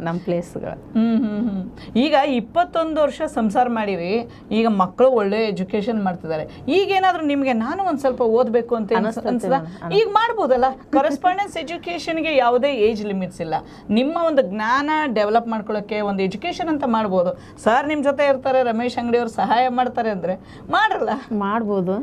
ನಮ್ಮ ಪ್ಲೇಸ್ಗಳು. ಹ್ಮ್ ಈಗ ಇಪ್ಪತ್ತೊಂದು ವರ್ಷ ಸಂಸಾರ ಮಾಡಿವಿ ಈಗ ಮಕ್ಕಳು ಒಳ್ಳೆ ಎಜುಕೇಶನ್ ಮಾಡ್ತಿದ್ದಾರೆ. ಈಗ ಈಗೇನಾದ್ರೂ ನಿಮ್ಗೆ ನಾನು ಒಂದ್ ಸ್ವಲ್ಪ ಓದ್ಬೇಕು ಅಂತ ಅನ್ಸ್- ಅನ್ಸ್ದ? ಈಗ ಮಾಡ್ಬೋದಲ್ಲ? ಕರೆಸ್ಪಾಂಡೆನ್ಸ್ ಎಜುಕೇಶನ್ಗೆ ಯಾವುದೇ ಏಜ್ ಲಿಮಿಟ್ಸ್ ಇಲ್ಲ. ನಿಮ್ಮ ಒಂದು ಜ್ಞಾನ ಡೆವಲಪ್ ಮಾಡ್ಕೊಳ್ಳೋಕ್ಕೆ ಒಂದು ಎಜುಕೇಶನ್ ಅಂತ ಮಾಡ್ಬೋದು. ಸರ್ ನಿಮ್ಮ ಜೊತೆ ಇರ್ತಾರೆ ರಮೇಶ್ ಅಂಗಡಿ ಅವ್ರು ಸಹಾಯ ಮಾಡ್ತಾರೆ ಅಂದ್ರೆ ಮಾಡ್ರಲ್ಲ? ಮಾಡ್ಬೋದು.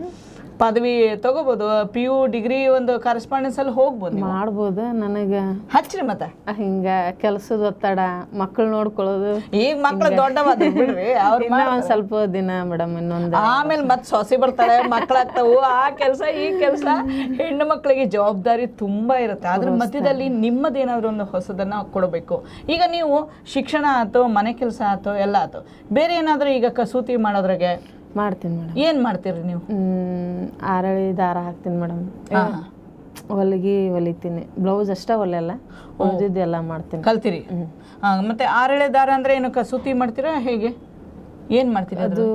ಪದವಿ ತಗೋಬಹುದು ಪಿ ಯು ಡಿಗ್ರಿ ಒಂದು ಕರೆಸ್ಪಾಂಡೆನ್ಸ್ ಅಲ್ಲಿ ಹೋಗ್ಬೋದು. ಮಾಡ್ಬೋದು ನನಗೆ. ಹಚ್ಚ್ರಿ ಮತ್ತ. ಹಿಂಗ ಕೆಲಸದ ಒತ್ತಡ ಮಕ್ಕಳು ನೋಡ್ಕೊಳ್ಳೋದು. ಈಗ ಮಕ್ಕಳು ದೊಡ್ಡವಾದ ಬಿಡ್ರಿ ಅವ್ರ ಒಂದ್ ಸ್ವಲ್ಪ ದಿನ ಮೇಡಮ್ ಇನ್ನೊಂದು ಆಮೇಲೆ ಮತ್ತೆ ಸೊಸೆ ಬರ್ತಾರೆ ಮಕ್ಕಳಾಗ್ತಾವು ಆ ಕೆಲಸ ಈ ಕೆಲಸ. ಹೆಣ್ಣು ಮಕ್ಕಳಿಗೆ ಜವಾಬ್ದಾರಿ ತುಂಬಾ ಇರುತ್ತೆ. ಅದ್ರ ಮಧ್ಯದಲ್ಲಿ ನಿಮ್ಮದೇನಾದ್ರೂ ಒಂದು ಹೊಸದನ್ನ ಕೊಡಬೇಕು. ಈಗ ನೀವು ಶಿಕ್ಷಣ ಆಯ್ತು ಮನೆ ಕೆಲಸ ಆಯ್ತು ಎಲ್ಲ ಆಯ್ತು ಬೇರೆ ಏನಾದ್ರೂ ಈಗ ಕಸೂತಿ ಮಾಡೋದ್ರಾಗೆ ಮಾಡ್ತೀನಿ ಮೇಡಮ್. ಏನು ಮಾಡ್ತೀರಿ ನೀವು? ಆರಳಿ ದಾರ ಹಾಕ್ತೀನಿ ಮೇಡಮ್. ಹೊಲಿಗೆ ಹೊಲಿತೀನಿ. ಬ್ಲೌಸ್ ಅಷ್ಟೇ ಹೊಲಿಯಲ್ಲ ಉಳಿದಿದ್ದೆಲ್ಲ ಮಾಡ್ತೀನಿ. ಕಲ್ತೀರಿ? ಆ, ಮತ್ತೆ ಆರಳೆ ದಾರ ಅಂದ್ರೆ ಏನು ಕಸೂತಿ ಮಾಡ್ತೀರಾ ಹೇಗೆ? ಏನು ಮಾಡ್ತೀರಿ ಅದು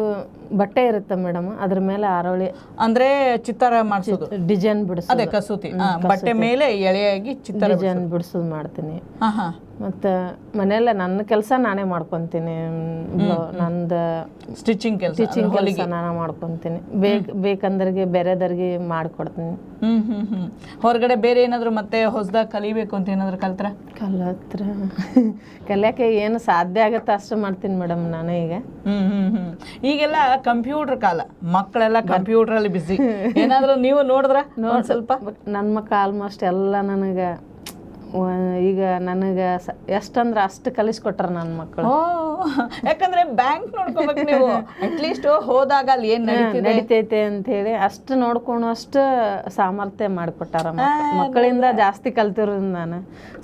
ಬಟ್ಟೆ ಇರುತ್ತೆ ಮೇಡಮ್ ಅದ್ರ ಮೇಲೆ ಆರೋಳಿ ಅಂದ್ರೆ ಚಿತ್ತಾರ ಮಾಡಿಸೋದು. ಡಿಸೈನ್ ಬಿಡಿಸೋದು. ಅದೇ ಕಸೂತಿ. ಆ, ಬಟ್ಟೆ ಮೇಲೆ ಎಳೆಯಾಗಿ ಚಿತ್ತಾರ ಡಿಸೈನ್ ಬಿಡಿಸೋದು. ಮಾಡ್ತೀನಿ. ಹಾ ಹಾ. ಮತ್ತು ಮನೆಯಲ್ಲೇ ನನ್ನ ಕೆಲಸ ನಾನೇ ಮಾಡ್ಕೊಂತೀನಿ. ನಂದ ಸ್ಟಿಚಿಂಗ್ ಕೆಲಸ ಸ್ಟಿಚಿಂಗ್ ಕೆಲಸ ನಾನೇ ಮಾಡ್ಕೊತೀನಿ. ಬೇಕ್ ಬೇಕಂದ್ರಿಗೆ ಬೇರೆದವ್ರಿಗೆ ಮಾಡಿಕೊಡ್ತೀನಿ. ಹ್ಮ್ ಹ್ಮ್ ಹ್ಮ್. ಹೊರಗಡೆ ಬೇರೆ ಏನಾದ್ರು ಮತ್ತೆ ಹೊಸದಾಗಿ ಕಲಿಬೇಕು ಅಂತ ಏನಾದ್ರು ಕಲ್ತ್ರ? ಕಲತ್ರ. ಕಲಿಯೋಕೆ ಏನು ಸಾಧ್ಯ ಆಗುತ್ತೆ ಅಷ್ಟು ಮಾಡ್ತೀನಿ ಮೇಡಮ್ ನಾನು ಈಗ. ಹ್ಮ್ ಹ್ಮ್ ಹ್ಮ್. ಈಗೆಲ್ಲ ಕಂಪ್ಯೂಟರ್ ಕಾಲ. ಮಕ್ಕಳೆಲ್ಲ ಕಂಪ್ಯೂಟರ್ ಅಲ್ಲಿ ಬಿಸಿ ಏನಾದ್ರೂ ನೀವು ನೋಡಿದ್ರ? ಒಂದ್ ಸ್ವಲ್ಪ? ನನ್ನ ಮಕ್ಕಳು ಆಲ್ಮೋಸ್ಟ್ ಎಲ್ಲ ನನಗೆ ಈಗ ನನಗೆ ಎಷ್ಟಂದ್ರ ಅಷ್ಟು ಕಲಿಸ್ಕೊಟ್ರ ನನ್ನ ಮಕ್ಕಳು ಯಾಕಂದ್ರೆ ಬ್ಯಾಂಕ್ ನೋಡ್ಕೋಬೇಕು ನೀವು. ಅಟ್ಲೀಸ್ಟ್ ಹೋದಾಗ ಅಲ್ಲಿ ಏನ್ ನಡಿತೈತೆ ಅಂತ ಹೇಳಿ ಅಷ್ಟು ನೋಡ್ಕೊಂಡು ಅಷ್ಟು ಸಾಮರ್ಥ್ಯ ಮಾಡಿಕೊಟ್ಟಾರ ಮಕ್ಕಳಿಂದ ಜಾಸ್ತಿ ಕಲ್ತಿರೋದು ನಾನು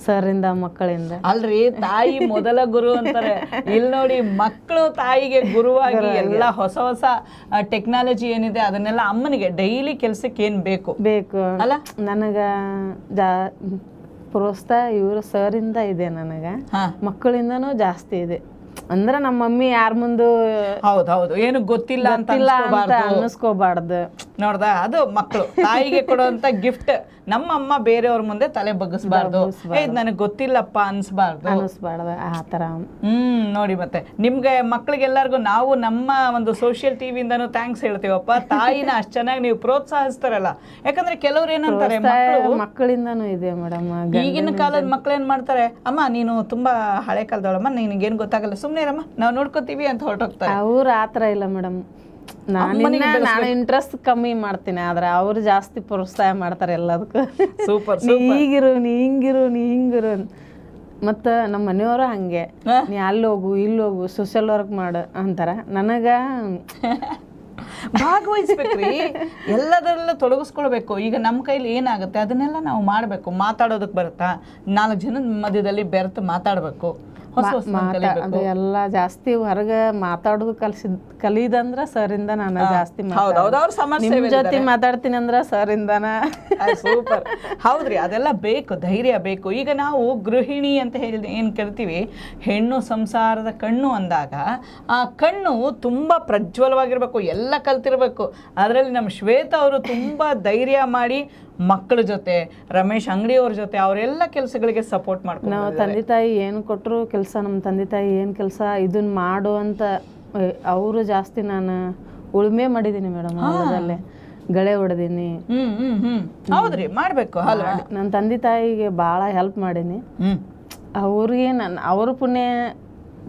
ಸರಿಂದ ಮಕ್ಕಳಿಂದ. ಅಲ್ರಿ ತಾಯಿ ಮೊದಲ ಗುರು ಅಂತಾರೆ. ಇಲ್ಲಿ ನೋಡಿ ಮಕ್ಕಳು ತಾಯಿಗೆ ಗುರುವಾಗಿ ಎಲ್ಲ ಹೊಸ ಹೊಸ ಟೆಕ್ನಾಲಜಿ ಏನಿದೆ ಅದನ್ನೆಲ್ಲ ಅಮ್ಮನಿಗೆ ಡೈಲಿ ಕೆಲ್ಸಕ್ಕೆ ಏನ್ ಬೇಕು? ಬೇಕು. ಅಲ್ಲ? ನನಗೆ ಜಾ ಪ್ರೋತ್ಸಾಹ ಇವರು ಸರಿಂದ ಇದೆ ನನಗೆ. ಮಕ್ಕಳಿಂದನೂ ಜಾಸ್ತಿ ಇದೆ. ಅಂದ್ರ ನಮ್ಮ ಮಮ್ಮಿ ಯಾರ ಮುಂದೆ ಹೌದು ಹೌದು. ಏನು ಗೊತ್ತಿಲ್ಲ ಅಂತ ಅನ್ನಿಸ್ಕೋಬಾರ್ದು. ನೋಡ್ದ? ಅದು ಮಕ್ಕಳು ತಾಯಿಗೆ ಕೊಡುವಂತ ಗಿಫ್ಟ್ ನಮ್ಮ ಅಮ್ಮ ಬೇರೆಯವ್ರ ಮುಂದೆ ತಲೆ ಬಗ್ಗಿಸ್ಬಾರ್ದು. ಇದ್ ನನಗೆ ಗೊತ್ತಿಲ್ಲಪ್ಪ ಅನ್ಸ್ಬಾರ್ದು. ಆ ಥರ. ಹ್ಮ್ ನೋಡಿ ಮತ್ತೆ. ನಿಮ್ಗೆ ಮಕ್ಳಿಗೆಲ್ಲರಿಗೂ ನಾವು ನಮ್ಮ ಒಂದು ಸೋಷಿಯಲ್ ಟಿವಿಯಿಂದನೂ ಥ್ಯಾಂಕ್ಸ್ ಹೇಳ್ತೀವಪ್ಪ. ತಾಯಿನ ಅಷ್ಟ್ ಚೆನ್ನಾಗಿ ನೀವು ಪ್ರೋತ್ಸಾಹಿಸ್ತಾರಲ್ಲ. ಯಾಕಂದ್ರೆ ಕೆಲವ್ರು ಏನಂತಾರೆ ಮಕ್ಕಳು ಮಕ್ಕಳಿಂದನೂ ಇದೆ ಮೇಡಮ್. ಈಗಿನ ಕಾಲದ ಮಕ್ಳು ಏನ್ ಮಾಡ್ತಾರೆ ಅಮ್ಮ ನೀನು ತುಂಬಾ ಹಳೆ ಕಾಲದವಳಮ್ಮ ನಿನಗೇನು ಗೊತ್ತಾಗಲ್ಲ. ಸುಮ್ಮನೆ ಇರಮ್ಮ ನಾವು ನೋಡ್ಕೋತೀವಿ ಅಂತ ಹೊರಟೋಗ್ತಾರೆ. ಅವ್ರು ಆತರ ಥರ ಇಲ್ಲ ಮೇಡಮ್. ನಾನು ಇಂಟ್ರೆಸ್ಟ್ ಕಮ್ಮಿ ಮಾಡ್ತೀನಿ ಆದ್ರೆ ಅವ್ರು ಜಾಸ್ತಿ ಪ್ರೋತ್ಸಾಹ ಮಾಡ್ತಾರೆ ಎಲ್ಲದಕ್ಕೂ. ಸೂಪರ್ ನೀ ಹೀಗಿರು ನೀ ಹಿಂಗಿರು ನೀ ಹಿಂಗಿರು ಮತ್ತ ನಮ್ಮ ಮನೆಯವರು ಹಂಗೆ. ನೀ ಅಲ್ಲಿ ಹೋಗು ಇಲ್ಲಿ ಹೋಗು ಸೋಷಿಯಲ್ ವರ್ಕ್ ಮಾಡು ಅಂತಾರೆ. ನನಗೆ ಭಾಗವಹಿಸ್ಬೇಕ್ರಿ. ಎಲ್ಲದರಲ್ಲೂ ತೊಡಗಿಸ್ಕೊಳ್ಬೇಕು. ಈಗ ನಮ್ಮ ಕೈಲಿ ಏನಾಗುತ್ತೆ ಅದನ್ನೆಲ್ಲ ನಾವು ಮಾಡಬೇಕು. ಮಾತಾಡೋದಕ್ಕೆ ಬರುತ್ತಾ? ನಾಲ್ಕು ಜನದ ಮಧ್ಯದಲ್ಲಿ ಬೆರೆತು ಮಾತಾಡಬೇಕು. ಹೊಸ ಅಂದ್ರೆ ಎಲ್ಲ ಜಾಸ್ತಿ ಹೊರಗೆ ಮಾತಾಡೋದು ಕಲ್ಸಿದ್ ಕಲಿದಂದ್ರೆ ಸರಿಂದ ನಾನು ಜಾಸ್ತಿ ಹೌದು ಹೌದು ಅವ್ರ ನಿಮ್ಮ ಜೊತೆ ಮಾತಾಡ್ತೀನಿ ಅಂದ್ರ ಸರಿಂದನ ಸೂಪರ್. ಹೌದ್ರಿ ಅದೆಲ್ಲ ಬೇಕು ಧೈರ್ಯ ಬೇಕು. ಈಗ ನಾವು ಗೃಹಿಣಿ ಅಂತ ಹೇಳಿ ಏನು ಕರಿತೀವಿ? ಹೆಣ್ಣು ಸಂಸಾರದ ಕಣ್ಣು ಅಂದಾಗ ಆ ಕಣ್ಣು ತುಂಬಾ ಪ್ರಜ್ವಲವಾಗಿರ್ಬೇಕು ಎಲ್ಲ ಕಲ್ತಿರ್ಬೇಕು. ಅದರಲ್ಲಿ ನಮ್ಮ ಶ್ವೇತ ಅವರು ತುಂಬಾ ಧೈರ್ಯ ಮಾಡಿ ಮಕ್ಕಳ ಜೊತೆ ರಮೇಶ್ ಅಂಗಡಿಯವ್ರ ಜೊತೆ ಅವರೆಲ್ಲ ಕೆಲಸಗಳಿಗೆ ಸಪೋರ್ಟ್ ಮಾಡ್ಕೊಂಡು ನಾವು ತಂದೆ ತಾಯಿ ಏನು ಕೊಟ್ಟರು ಕೆಲಸ ನಮ್ಮ ತಂದೆ ತಾಯಿ ಏನು ಕೆಲಸ ಇದನ್ನ ಮಾಡು ಅಂತ ಅವರು ಜಾಸ್ತಿ ನಾನು ಉಳುಮೆ ಮಾಡಿದ್ದೀನಿ ಮೇಡಮ್ ಹೊಲದಲ್ಲೇ. ಗಳೆ ಹೊಡೆದೀನಿ. ಹೌದ್ರಿ ಮಾಡಬೇಕು ನನ್ನ ತಂದೆ ತಾಯಿಗೆ ಭಾಳ ಹೆಲ್ಪ್ ಮಾಡೀನಿ. ಅವ್ರಿಗೆ ನನ್ನ ಅವ್ರ ಪುಣ್ಯ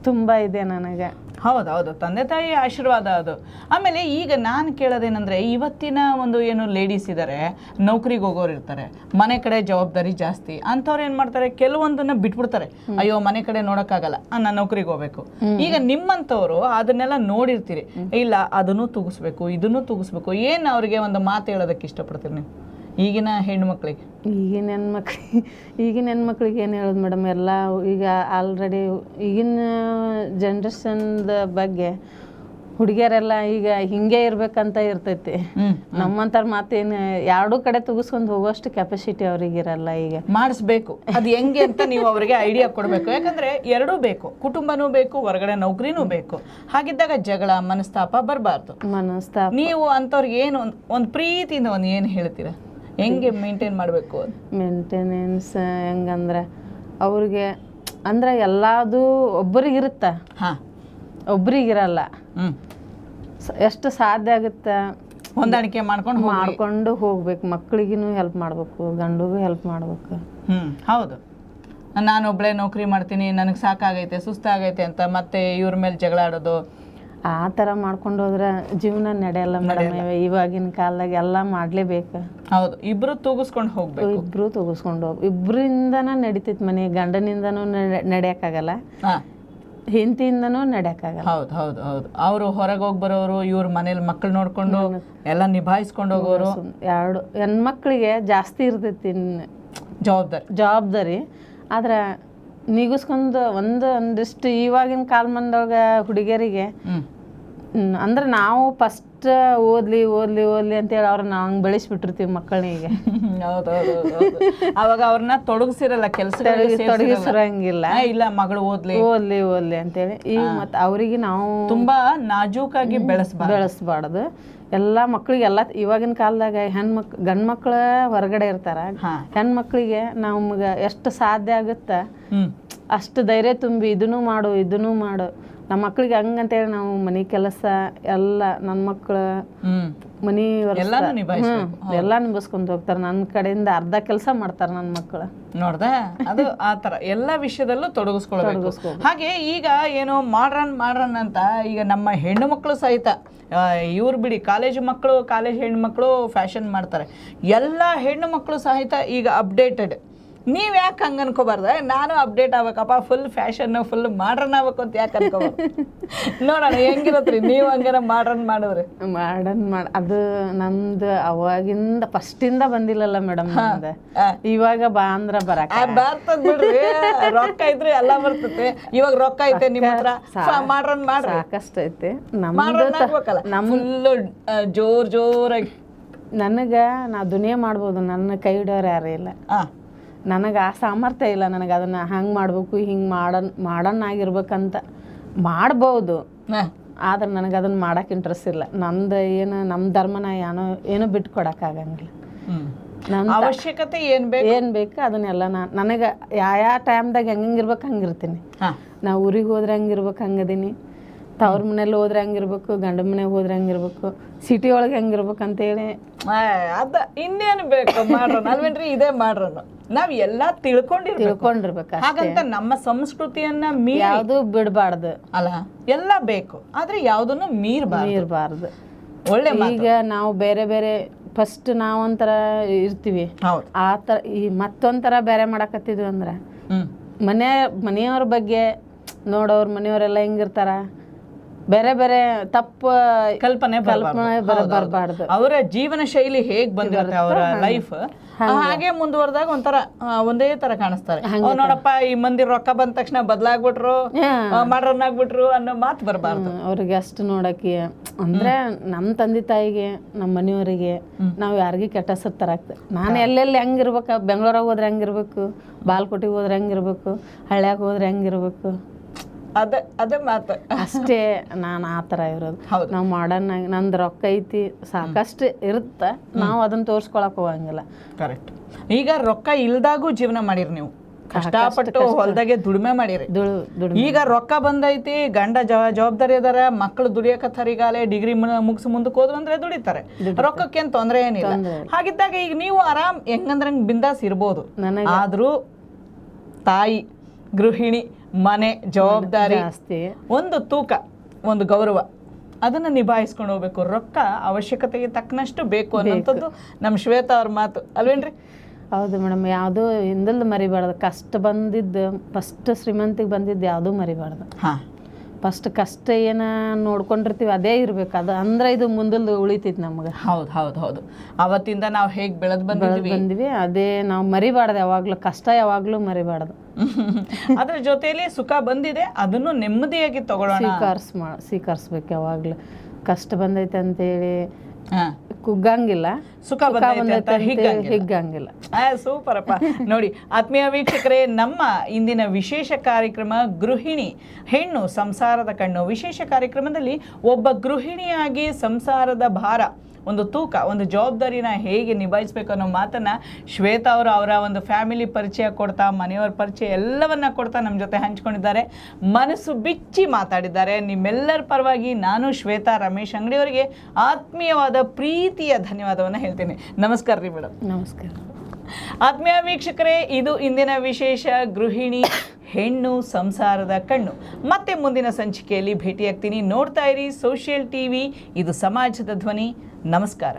ತುಂಬ ಇದೆ ನನಗೆ. ಹೌದು ಹೌದು. ತಂದೆ ತಾಯಿ ಆಶೀರ್ವಾದ ಅದು. ಆಮೇಲೆ ಈಗ ನಾನು ಕೇಳೋದೇನೆಂದರೆ ಇವತ್ತಿನ ಒಂದು ಏನು ಲೇಡೀಸ್ ಇದ್ದಾರೆ ನೌಕರಿಗೆ ಹೋಗೋರು ಇರ್ತಾರೆ ಮನೆ ಕಡೆ ಜವಾಬ್ದಾರಿ ಜಾಸ್ತಿ. ಅಂಥವ್ರು ಏನು ಮಾಡ್ತಾರೆ ಕೆಲವೊಂದನ್ನ ಬಿಟ್ಬಿಡ್ತಾರೆ. ಅಯ್ಯೋ ಮನೆ ಕಡೆ ನೋಡೋಕ್ಕಾಗಲ್ಲ ನಾನು ನೌಕರಿಗೆ ಹೋಗ್ಬೇಕು. ಈಗ ನಿಮ್ಮಂಥವ್ರು ಅದನ್ನೆಲ್ಲ ನೋಡಿರ್ತೀರಿ. ಇಲ್ಲ ಅದನ್ನು ತೂಗಿಸ್ಬೇಕು ಇದನ್ನು ತೂಗಿಸ್ಬೇಕು. ಏನು ಅವ್ರಿಗೆ ಒಂದು ಮಾತು ಹೇಳೋದಕ್ಕೆ ಇಷ್ಟಪಡ್ತೀರಿ ನೀವು? ಈಗಿನ ಹೆಣ್ಮಕ್ಳಿಗೆ ಈಗಿನ ಹೆಣ್ಮಕ್ಳಿಗೆ ಈಗಿನ ಹೆಣ್ಮಕ್ಳಿಗೆ ಏನು ಹೇಳೋದು ಮೇಡಮ್ ಎಲ್ಲ ಈಗ ಆಲ್ರೆಡಿ ಈಗಿನ ಜನ್ರೇಷನ್ದ ಬಗ್ಗೆ ಹುಡುಗಿಯರೆಲ್ಲ ಈಗ ಹಿಂಗೆ ಇರಬೇಕಂತ ಇರ್ತೈತಿ. ನಮ್ಮಂತಾರ ಮಾತೇನು ಎರಡೂ ಕಡೆ ತುಗಿಸ್ಕೊಂಡು ಹೋಗೋಷ್ಟು ಕೆಪಾಸಿಟಿ ಅವರಿಗಿರಲ್ಲ ಈಗ. ಮಾಡಿಸ್ಬೇಕು. ಅದು ಹೆಂಗೆ ಅಂತ ನೀವು ಅವರಿಗೆ ಐಡಿಯಾ ಕೊಡಬೇಕು. ಯಾಕಂದ್ರೆ ಎರಡೂ ಬೇಕು. ಕುಟುಂಬನೂ ಬೇಕು ಹೊರಗಡೆ ನೌಕರಿನೂ ಬೇಕು. ಹಾಗಿದ್ದಾಗ ಜಗಳ ಮನಸ್ತಾಪ ಬರಬಾರ್ದು. ಮನಸ್ತಾಪ. ನೀವು ಅಂಥವ್ರಿಗೆ ಏನು ಒಂದು ಒಂದು ಪ್ರೀತಿಯಿಂದ ಒಂದು ಏನು ಹೇಳ್ತೀರಾ? ಹೆಂಗೆ ಮೇಂಟೈನ್ ಮಾಡಬೇಕು ಮೇಂಟೆನೆನ್ಸ್ ಹೆಂಗಂದ್ರೆ ಅವ್ರಿಗೆ ಅಂದ್ರೆ ಎಲ್ಲದು ಒಬ್ಬರಿಗಿರುತ್ತ ಒಬ್ರಿಗಿರಲ್ಲ. ಹ್ಞೂ ಎಷ್ಟು ಸಾಧ್ಯ ಆಗುತ್ತೆ? ಹೊಂದಾಣಿಕೆ ಮಾಡ್ಕೊಂಡು ಮಾಡ್ಕೊಂಡು ಹೋಗ್ಬೇಕು. ಮಕ್ಕಳಿಗೂ ಹೆಲ್ಪ್ ಮಾಡಬೇಕು. ಗಂಡಿಗೂ ಹೆಲ್ಪ್ ಮಾಡ್ಬೇಕು. ಹ್ಞೂ ಹೌದು. ನಾನೊಬ್ಳೆ ನೌಕರಿ ಮಾಡ್ತೀನಿ ನನಗೆ ಸಾಕಾಗೈತೆ ಸುಸ್ತಾಗೈತೆ ಅಂತ ಮತ್ತೆ ಇವ್ರ ಮೇಲೆ ಜಗಳ ಆಡೋದು. ಆ ತರ ಮಾಡ್ಕೊಂಡು ಹೋದ್ರೆ ಜೀವನ ನಡೆಯಲ್ಲ ಮೇಡಮ್ ಇವಾಗಿನ ಕಾಲದಾಗ ಎಲ್ಲ ಮಾಡಲೇಬೇಕು. ಹೌದು ಇಬ್ರು ತೂಗಿಸ್ಕೊಂಡು ಹೋಗ್ಬೇಕು. ಇಬ್ರು ತೂಗಿಸ್ಕೊಂಡು ಹೋಗ್ ಇಬ್ಬರಿಂದನ ನಡಿತೈತಿ ಮನೆ ಗಂಡನಿಂದನೂ ನಡೆಯಕಾಗಲ್ಲ ಹೆಂಡತಿಯಿಂದನೂ ನಡೆಯಕ್ಕಾಗಲ್ಲ. ಹೌದು ಹೌದು ಹೌದು. ಅವರು ಹೊರಗೆ ಹೋಗಿ ಬರೋರು ಇವ್ರ ಮನೇಲಿ ಮಕ್ಕಳು ನೋಡ್ಕೊಂಡು ಎಲ್ಲ ನಿಭಾಯಿಸ್ಕೊಂಡು ಹೋಗೋರು. ಎರಡು ಹೆಣ್ಮಕ್ಳಿಗೆ ಜಾಸ್ತಿ ಇರ್ತೈತಿ ಜವಾಬ್ದಾರಿ. ಜವಾಬ್ದಾರಿ. ಆದ್ರೆ ನಿಗಿಸ್ಕೊಂಡು ಒಂದು ಒಂದಿಷ್ಟು ಇವಾಗಿನ ಕಾಲಮಾನದೊಳಗೆ ಹುಡುಗಿಯರಿಗೆ ಅಂದ್ರೆ ನಾವು ಫಸ್ಟ್ ಓದ್ಲಿ ಓದ್ಲಿ ಓದ್ಲಿ ಅಂತೇಳಿ ಅವ್ರನ್ನ ಹಂಗೆ ಬೆಳೆಸ್ಬಿಟ್ಟಿರ್ತೀವಿ ಮಕ್ಕಳಿಗೆ. ಹೌದೌದು ಅವಾಗ ಅವ್ರನ್ನ ತೊಡಗಿಸಿರಲ್ಲ ಕೆಲಸ ತೊಡಗಿಸಿರಂಗಿಲ್ಲ. ಇಲ್ಲ ಮಗಳು ಓದ್ಲಿ. ಓದ್ಲಿ ಓದ್ಲಿ ಅಂತೇಳಿ. ಈಗ ಮತ್ತೆ ಅವರಿಗೆ ನಾವು ತುಂಬಾ ನಾಜೂಕಾಗಿ ಬೆಳೆಸ್ಬಾರ್ದು. ಬೆಳೆಸ್ಬಾರ್ದು. ಎಲ್ಲ ಮಕ್ಕಳಿಗೆ ಎಲ್ಲ ಇವಾಗಿನ ಕಾಲದಾಗ ಹೆಣ್ಮಕ್ ಗಂಡು ಮಕ್ಳು ಹೊರಗಡೆ ಇರ್ತಾರ. ಹೆಣ್ಮಕ್ಳಿಗೆ ನಮ್ಗೆ ಎಷ್ಟು ಸಾಧ್ಯ ಆಗುತ್ತೆ? ಅಷ್ಟು ಧೈರ್ಯ ತುಂಬಿ ಇದನ್ನು ಮಾಡು ಇದನ್ನು ಮಾಡು. ನಮ್ಮ ಮಕ್ಳಿಗೆ ಹಂಗಂತೇಳಿ ನಾವು ಮನೆ ಕೆಲಸ ಎಲ್ಲ ನನ್ನ ಮಕ್ಕಳು ಮನಿ ಎಲ್ಲ ನಿಭಾಯಿಸ್ಕೊಂತ ಹೋಗ್ತಾರೆ. ನನ್ನ ಕಡೆಯಿಂದ ಅರ್ಧ ಕೆಲಸ ಮಾಡ್ತಾರೆ ನನ್ನ ಮಕ್ಕಳು ನೋಡ್ದ? ಅದು ಆ ತರ ಎಲ್ಲ ವಿಷಯದಲ್ಲೂ ತೊಡಗಿಸ್ಕೊಳ್ಬೇಕು. ಹಾಗೆ ಈಗ ಏನು ಮಾಡ್ರನ್ ಮಾಡ್ರನ್ ಅಂತ ಈಗ ನಮ್ಮ ಹೆಣ್ಣು ಮಕ್ಕಳು ಸಹಿತ ಇವ್ರು ಬಿಡಿ ಕಾಲೇಜು ಮಕ್ಕಳು ಕಾಲೇಜ್ ಹೆಣ್ಣು ಮಕ್ಕಳು ಫ್ಯಾಷನ್ ಮಾಡ್ತಾರೆ. ಎಲ್ಲ ಹೆಣ್ಣು ಮಕ್ಕಳು ಸಹಿತ ಈಗ ಅಪ್ಡೇಟೆಡ್ ನೀವ್ ಯಾಕೆ ಹಂಗ ಅನ್ಕೋಬಾರ್ದ? ನಾನು ಅಪ್ಡೇಟ್ ಆಗ್ಬೇಕಪ್ಪ ಫುಲ್ ಫ್ಯಾಷನ್ ಫುಲ್ ಮಾಡ್ರನ್ ಆಗ್ಬೇಕು ಅಂತ ಯಾಕೆ ಅನ್ಕೋ ನೋಡೋಣ ಹೆಂಗಿರತ್ರಿ ನೀವು ಹಂಗಾರ ಮಾಡ್ರನ್ ಮಾಡಿದ್ರೆ? ಮಾಡನ್ ಮಾಡ ಅದು ನಮ್ದು ಅವಾಗಿಂದ ಫಸ್ಟಿಂದ ಬಂದಿಲ್ಲಲ್ಲ ಮೇಡಮ್. ಇವಾಗ ಬಾ ಅಂದ್ರ ಬರಾಕ ಬರ್ತದ್ ಬಿಡ್ರಿ. ರೊಕ್ಕ ಇದ್ರೆ ಎಲ್ಲ ಬರ್ತತೆ. ಇವಾಗ ರೊಕ್ಕ ಐತೆ ನಿಮ್ಮ ಹತ್ರ. ಮಾಡ್ರನ್ ಮಾಡ್ರಿ. ಸಾಕಷ್ಟು ಐತೆ. ಮಾಡ್ರನ್ ಜೋರ್ ಜೋರಾಗಿ. ನನಗೆ ನಾ ದುನಿಯಾ ಮಾಡ್ಬೋದು. ನನ್ನ ಕೈ ಹಿಡಿಯೋರು ಯಾರು ಇಲ್ಲ. ನನಗೆ ಆ ಸಾಮರ್ಥ್ಯ ಇಲ್ಲ ನನಗೆ ಅದನ್ನು ಹಂಗೆ ಮಾಡಬೇಕು ಹಿಂಗೆ ಮಾಡನ್ ಮಾಡನ್ನಾಗಿರ್ಬೇಕಂತ. ಮಾಡ್ಬೋದು. ಆದ್ರೆ ನನಗೆ ಅದನ್ನು ಮಾಡಕ್ಕೆ ಇಂಟ್ರೆಸ್ಟ್ ಇಲ್ಲ. ನಮ್ದು ಏನು ನಮ್ಮ ಧರ್ಮನ ಏನೋ ಏನೂ ಬಿಟ್ಟು ಕೊಡೋಕ್ಕಾಗಂಗಿಲ್ಲ. ನಮ್ಮ ಅವಶ್ಯಕತೆ ಏನು ಬೇಕು? ಏನು ಬೇಕು ಅದನ್ನೆಲ್ಲ ನಾನು ನನಗೆ ಯಾವ ಯಾವ ಟೈಮ್ದಾಗ ಹೆಂಗೆ ಇರ್ಬೇಕು ಹಂಗಿರ್ತೀನಿ. ನಾ ಊರಿಗೆ ಹೋದ್ರೆ ಹಂಗಿರ್ಬೇಕು ಹಂಗದೀನಿ. ತವ್ರ ಮನೇಲಿ ಹೋದ್ರೆ ಹಂಗಿರ್ಬೇಕು ಗಂಡ ಮನೆಗೆ ಹೋದ್ರೆ ಹಂಗಿರ್ಬೇಕು ಸಿಟಿ ಒಳಗೆ ಹೆಂಗಿರ್ಬೇಕು ಅಂತೇಳಿ. ಅದ ಇನ್ನೇನು ಬೇಕು ಮಾಡ್ರೋ ಅಲ್ವೇನ್ರಿ? ಇದೇ ಮಾಡ್ರೋ ನಾವ್ ಎಲ್ಲಾ ತಿಳ್ಕೊಂಡಿ ತಿಳ್ಕೊಂಡಿರ್ಬೇಕು ಹಾಗಂತ ನಮ್ಮ ಸಂಸ್ಕೃತಿಯನ್ನ ಮೀರಿ ಯಾವುದು ಬಿಡಬಾರ್ದು. ಅಲ್ಲ ಎಲ್ಲ ಬೇಕು. ಆದ್ರೆ ಯಾವ್ದನ್ನು ಮೀರ್ಬಾರ್ದು. ಇರಬಾರ್ದು ಒಳ್ಳೆ ಮಾತು. ಈಗ ನಾವು ಬೇರೆ ಬೇರೆ ಫಸ್ಟ್ ನಾವೊಂಥರ ಇರ್ತೀವಿ. ಹೌದು. ಆ ಥರ ಈ ಮತ್ತೊಂಥರ ಬೇರೆ ಮಾಡಕತ್ತಿದ್ವಿ ಅಂದ್ರೆ ಹ್ಮ್. ಮನೆ ಮನೆಯವ್ರ ಬಗ್ಗೆ ನೋಡೋರು ಮನೆಯವರೆಲ್ಲ ಹೆಂಗಿರ್ತಾರ? ಬೇರೆ ಬೇರೆ ತಪ್ಪು ಕಲ್ಪನೆ ಕಲ್ಪನೆ ಬರ ಬರಬಾರ್ದು. ಅವರ ಜೀವನ ಶೈಲಿ ಹೇಗ್ ಬಂದಿರುತ್ತೆ ಅವರ ಲೈಫ್ ಹಾಗೆ. ಮುಂದುವರೆದಾಗ ಒಂಥರ ಒಂದೇ ತರ ಕಾಣಿಸ್ತಾರೆ. ನೋಡಪ್ಪ ಈ ಮಂದಿ ರೊಕ್ಕ ಬಂದ ತಕ್ಷಣ ಬದಲಾಗ್ಬಿಟ್ರು ಮಾಡ್ರನ್ ಆಗ್ಬಿಟ್ರು ಅನ್ನೋ ಮಾತು ಬರಬಾರ್ದು. ಅವ್ರಿಗೆ ಅಷ್ಟು ನೋಡಕ್ಕೆ ಅಂದ್ರೆ ನಮ್ಮ ತಂದೆ ತಾಯಿಗೆ ನಮ್ಮ ಮನೆಯವರಿಗೆ ನಾವು ಯಾರಿಗೆ ಕೆಟ್ಟ ಹೆಸರು ತರಾಕ್ತೇವೆ ನಾನು ಎಲ್ಲೆಲ್ಲಿ ಹೆಂಗಿರ್ಬೇಕು ಬೆಂಗಳೂರಾಗ ಹೋದ್ರೆ ಹೆಂಗಿರ್ಬೇಕು ಬಾಲ್ಕೋಟಿಗೆ ಹೋದ್ರೆ ಹೆಂಗಿರ್ಬೇಕು ಹಳ್ಳ್ಯಾಗ ಹೋದ್ರೆ ಹೆಂಗಿರ್ಬೇಕು. ಅದೇ ಅದೇ ಮಾತು. ಅಷ್ಟೇ ನಾನು ಆ ಥರ ಇರೋದು. ನಾವು ಮಾಡರ್ನ್ ಆಗಿ ನಂದು ರೊಕ್ಕ ಐತಿ ಸಾಕಷ್ಟು ಇರುತ್ತೆ ನಾವು ಅದನ್ನ ತೋರಿಸ್ಕೊಳಕ್ ಹೋಗಂಗಿಲ್ಲ. ಕರೆಕ್ಟ್ ಈಗ ರೊಕ್ಕ ಇಲ್ದಾಗೂ ಜೀವನ ಮಾಡಿರಿ ನೀವು. ಕಷ್ಟಪಟ್ಟು ಹೊಲ್ದಾಗೆ ದುಡಿಮೆ ಮಾಡಿರಿ. ಈಗ ರೊಕ್ಕ ಬಂದೈತಿ ಗಂಡ ಜವ ಜವಾಬ್ದಾರಿ ಅದಾರ ಮಕ್ಕಳು ದುಡಿಯಕತ್ತಾರ ಈಗಾಲೇ ಡಿಗ್ರಿ ಮುಗಿಸಿ ಮುಂದಕ್ಕೆ ಹೋದ್ರು ಅಂದ್ರೆ ದುಡಿತಾರೆ. ರೊಕ್ಕಕ್ಕೇನು ತೊಂದರೆ ಏನಿಲ್ಲ. ಹಾಗಿದ್ದಾಗ ಈಗ ನೀವು ಆರಾಮ್ ಹೆಂಗಂದ್ರಂಗ್ ಬಿಂದಾಸ್ ಇರ್ಬೋದು. ಆದ್ರೂ ತಾಯಿ ಗೃಹಿಣಿ ಮನೆ ಜವಾಬ್ದಾರಿ ಆಸ್ತಿ ಒಂದು ತೂಕ ಒಂದು ಗೌರವ ಅದನ್ನ ನಿಭಾಯಿಸ್ಕೊಂಡು ಹೋಗ್ಬೇಕು. ರೊಕ್ಕ ಅವಶ್ಯಕತೆಗೆ ತಕ್ಕನಷ್ಟು ಬೇಕು ಅನ್ನೋಂಥದ್ದು ನಮ್ಮ ಶ್ವೇತಾ ಅವ್ರ ಮಾತು. ಅಲ್ವೇನ್ರಿ? ಹೌದು ಮೇಡಮ್ ಯಾವುದೂ ಹಿಂದಲ್ದು ಮರಿಬಾರ್ದು. ಕಷ್ಟ ಬಂದಿದ್ದು ಫಸ್ಟ್ ಶ್ರೀಮಂತಿಗೆ ಬಂದಿದ್ದು ಯಾವುದೂ ಮರಿಬಾರ್ದು. ಹಾ. ಫಸ್ಟ್ ಕಷ್ಟ ಏನ ನೋಡ್ಕೊಂಡಿರ್ತೀವಿ ಅದೇ ಇರ್ಬೇಕು. ಅದು ಅಂದ್ರೆ ಇದು ಮುಂದಲ್ದು ಉಳಿತೈತಿ ನಮ್ಗೆ. ಹೌದು ಹೌದು ಹೌದು. ಅವತ್ತಿಂದ ನಾವು ಹೇಗೆ ಬೆಳೆದು ಬಂದಿದ್ವಿ? ಬಂದ್ವಿ ಅದೇ ನಾವು ಮರಿಬಾರ್ದು ಯಾವಾಗಲೂ ಕಷ್ಟ ಯಾವಾಗಲೂ ಮರಿಬಾರ್ದು. ಅದ್ರ ಜೊತೆಯಲ್ಲಿ ಸುಖ ಬಂದಿದೆ ಅದನ್ನು ನೆಮ್ಮದಿಯಾಗಿ ತಗೊಳ್ಳೋಣ. ಸ್ವೀಕರಿಸ್ ಮಾ ಸ್ವೀಕರಿಸ್ಬೇಕು ಯಾವಾಗ್ಲೂ. ಕಷ್ಟ ಬಂದೈತೆ ಅಂತೇಳಿ. ಕುಗ್ಗಂಗಿಲ್ಲ. ಸುಖ ಬಂದೈತೆ ಹಿಗ್ಗಂಗಿಲ್ಲ. ಆ, ಸೂಪರಪ್ಪ. ನೋಡಿ ಆತ್ಮೀಯ ವೀಕ್ಷಕರೇ ನಮ್ಮ ಇಂದಿನ ವಿಶೇಷ ಕಾರ್ಯಕ್ರಮ ಗೃಹಿಣಿ ಹೆಣ್ಣು ಸಂಸಾರದ ಕಣ್ಣು. ವಿಶೇಷ ಕಾರ್ಯಕ್ರಮದಲ್ಲಿ ಒಬ್ಬ ಗೃಹಿಣಿಯಾಗಿ ಸಂಸಾರದ ಭಾರ ಒಂದು ತೂಕ ಒಂದು ಜವಾಬ್ದಾರಿನ ಹೇಗೆ ನಿಭಾಯಿಸ್ಬೇಕು ಅನ್ನೋ ಮಾತನ್ನ ಶ್ವೇತಾ ಅವರು ಅವರ ಒಂದು ಫ್ಯಾಮಿಲಿ ಪರಿಚಯ ಕೊಡ್ತಾ ಮನೆಯವರ ಪರಿಚಯ ಎಲ್ಲವನ್ನ ಕೊಡ್ತಾ ನಮ್ಮ ಜೊತೆ ಹಂಚ್ಕೊಂಡಿದ್ದಾರೆ. ಮನಸ್ಸು ಬಿಚ್ಚಿ ಮಾತಾಡಿದ್ದಾರೆ. ನಿಮ್ಮೆಲ್ಲರ ಪರವಾಗಿ ನಾನು ಶ್ವೇತಾ ರಮೇಶ್ ಅಂಗಡಿಯವರಿಗೆ ಆತ್ಮೀಯವಾದ ಪ್ರೀತಿಯ ಧನ್ಯವಾದವನ್ನು ಹೇಳ್ತೀನಿ. ನಮಸ್ಕಾರ ರೀ ಮೇಡಮ್ ನಮಸ್ಕಾರ. ಆತ್ಮೀಯ ವೀಕ್ಷಕರೇ ಇದು ಇಂದಿನ ವಿಶೇಷ ಗೃಹಿಣಿ ಹೆಣ್ಣು ಸಂಸಾರದ ಕಣ್ಣು. ಮತ್ತೆ ಮುಂದಿನ ಸಂಚಿಕೆಯಲ್ಲಿ ಭೇಟಿಯಾಗ್ತೀನಿ. ನೋಡ್ತಾ ಇರಿ ಸೋಷಿಯಲ್ ಟಿವಿ ಇದು ಸಮಾಜದ ಧ್ವನಿ. ನಮಸ್ಕಾರ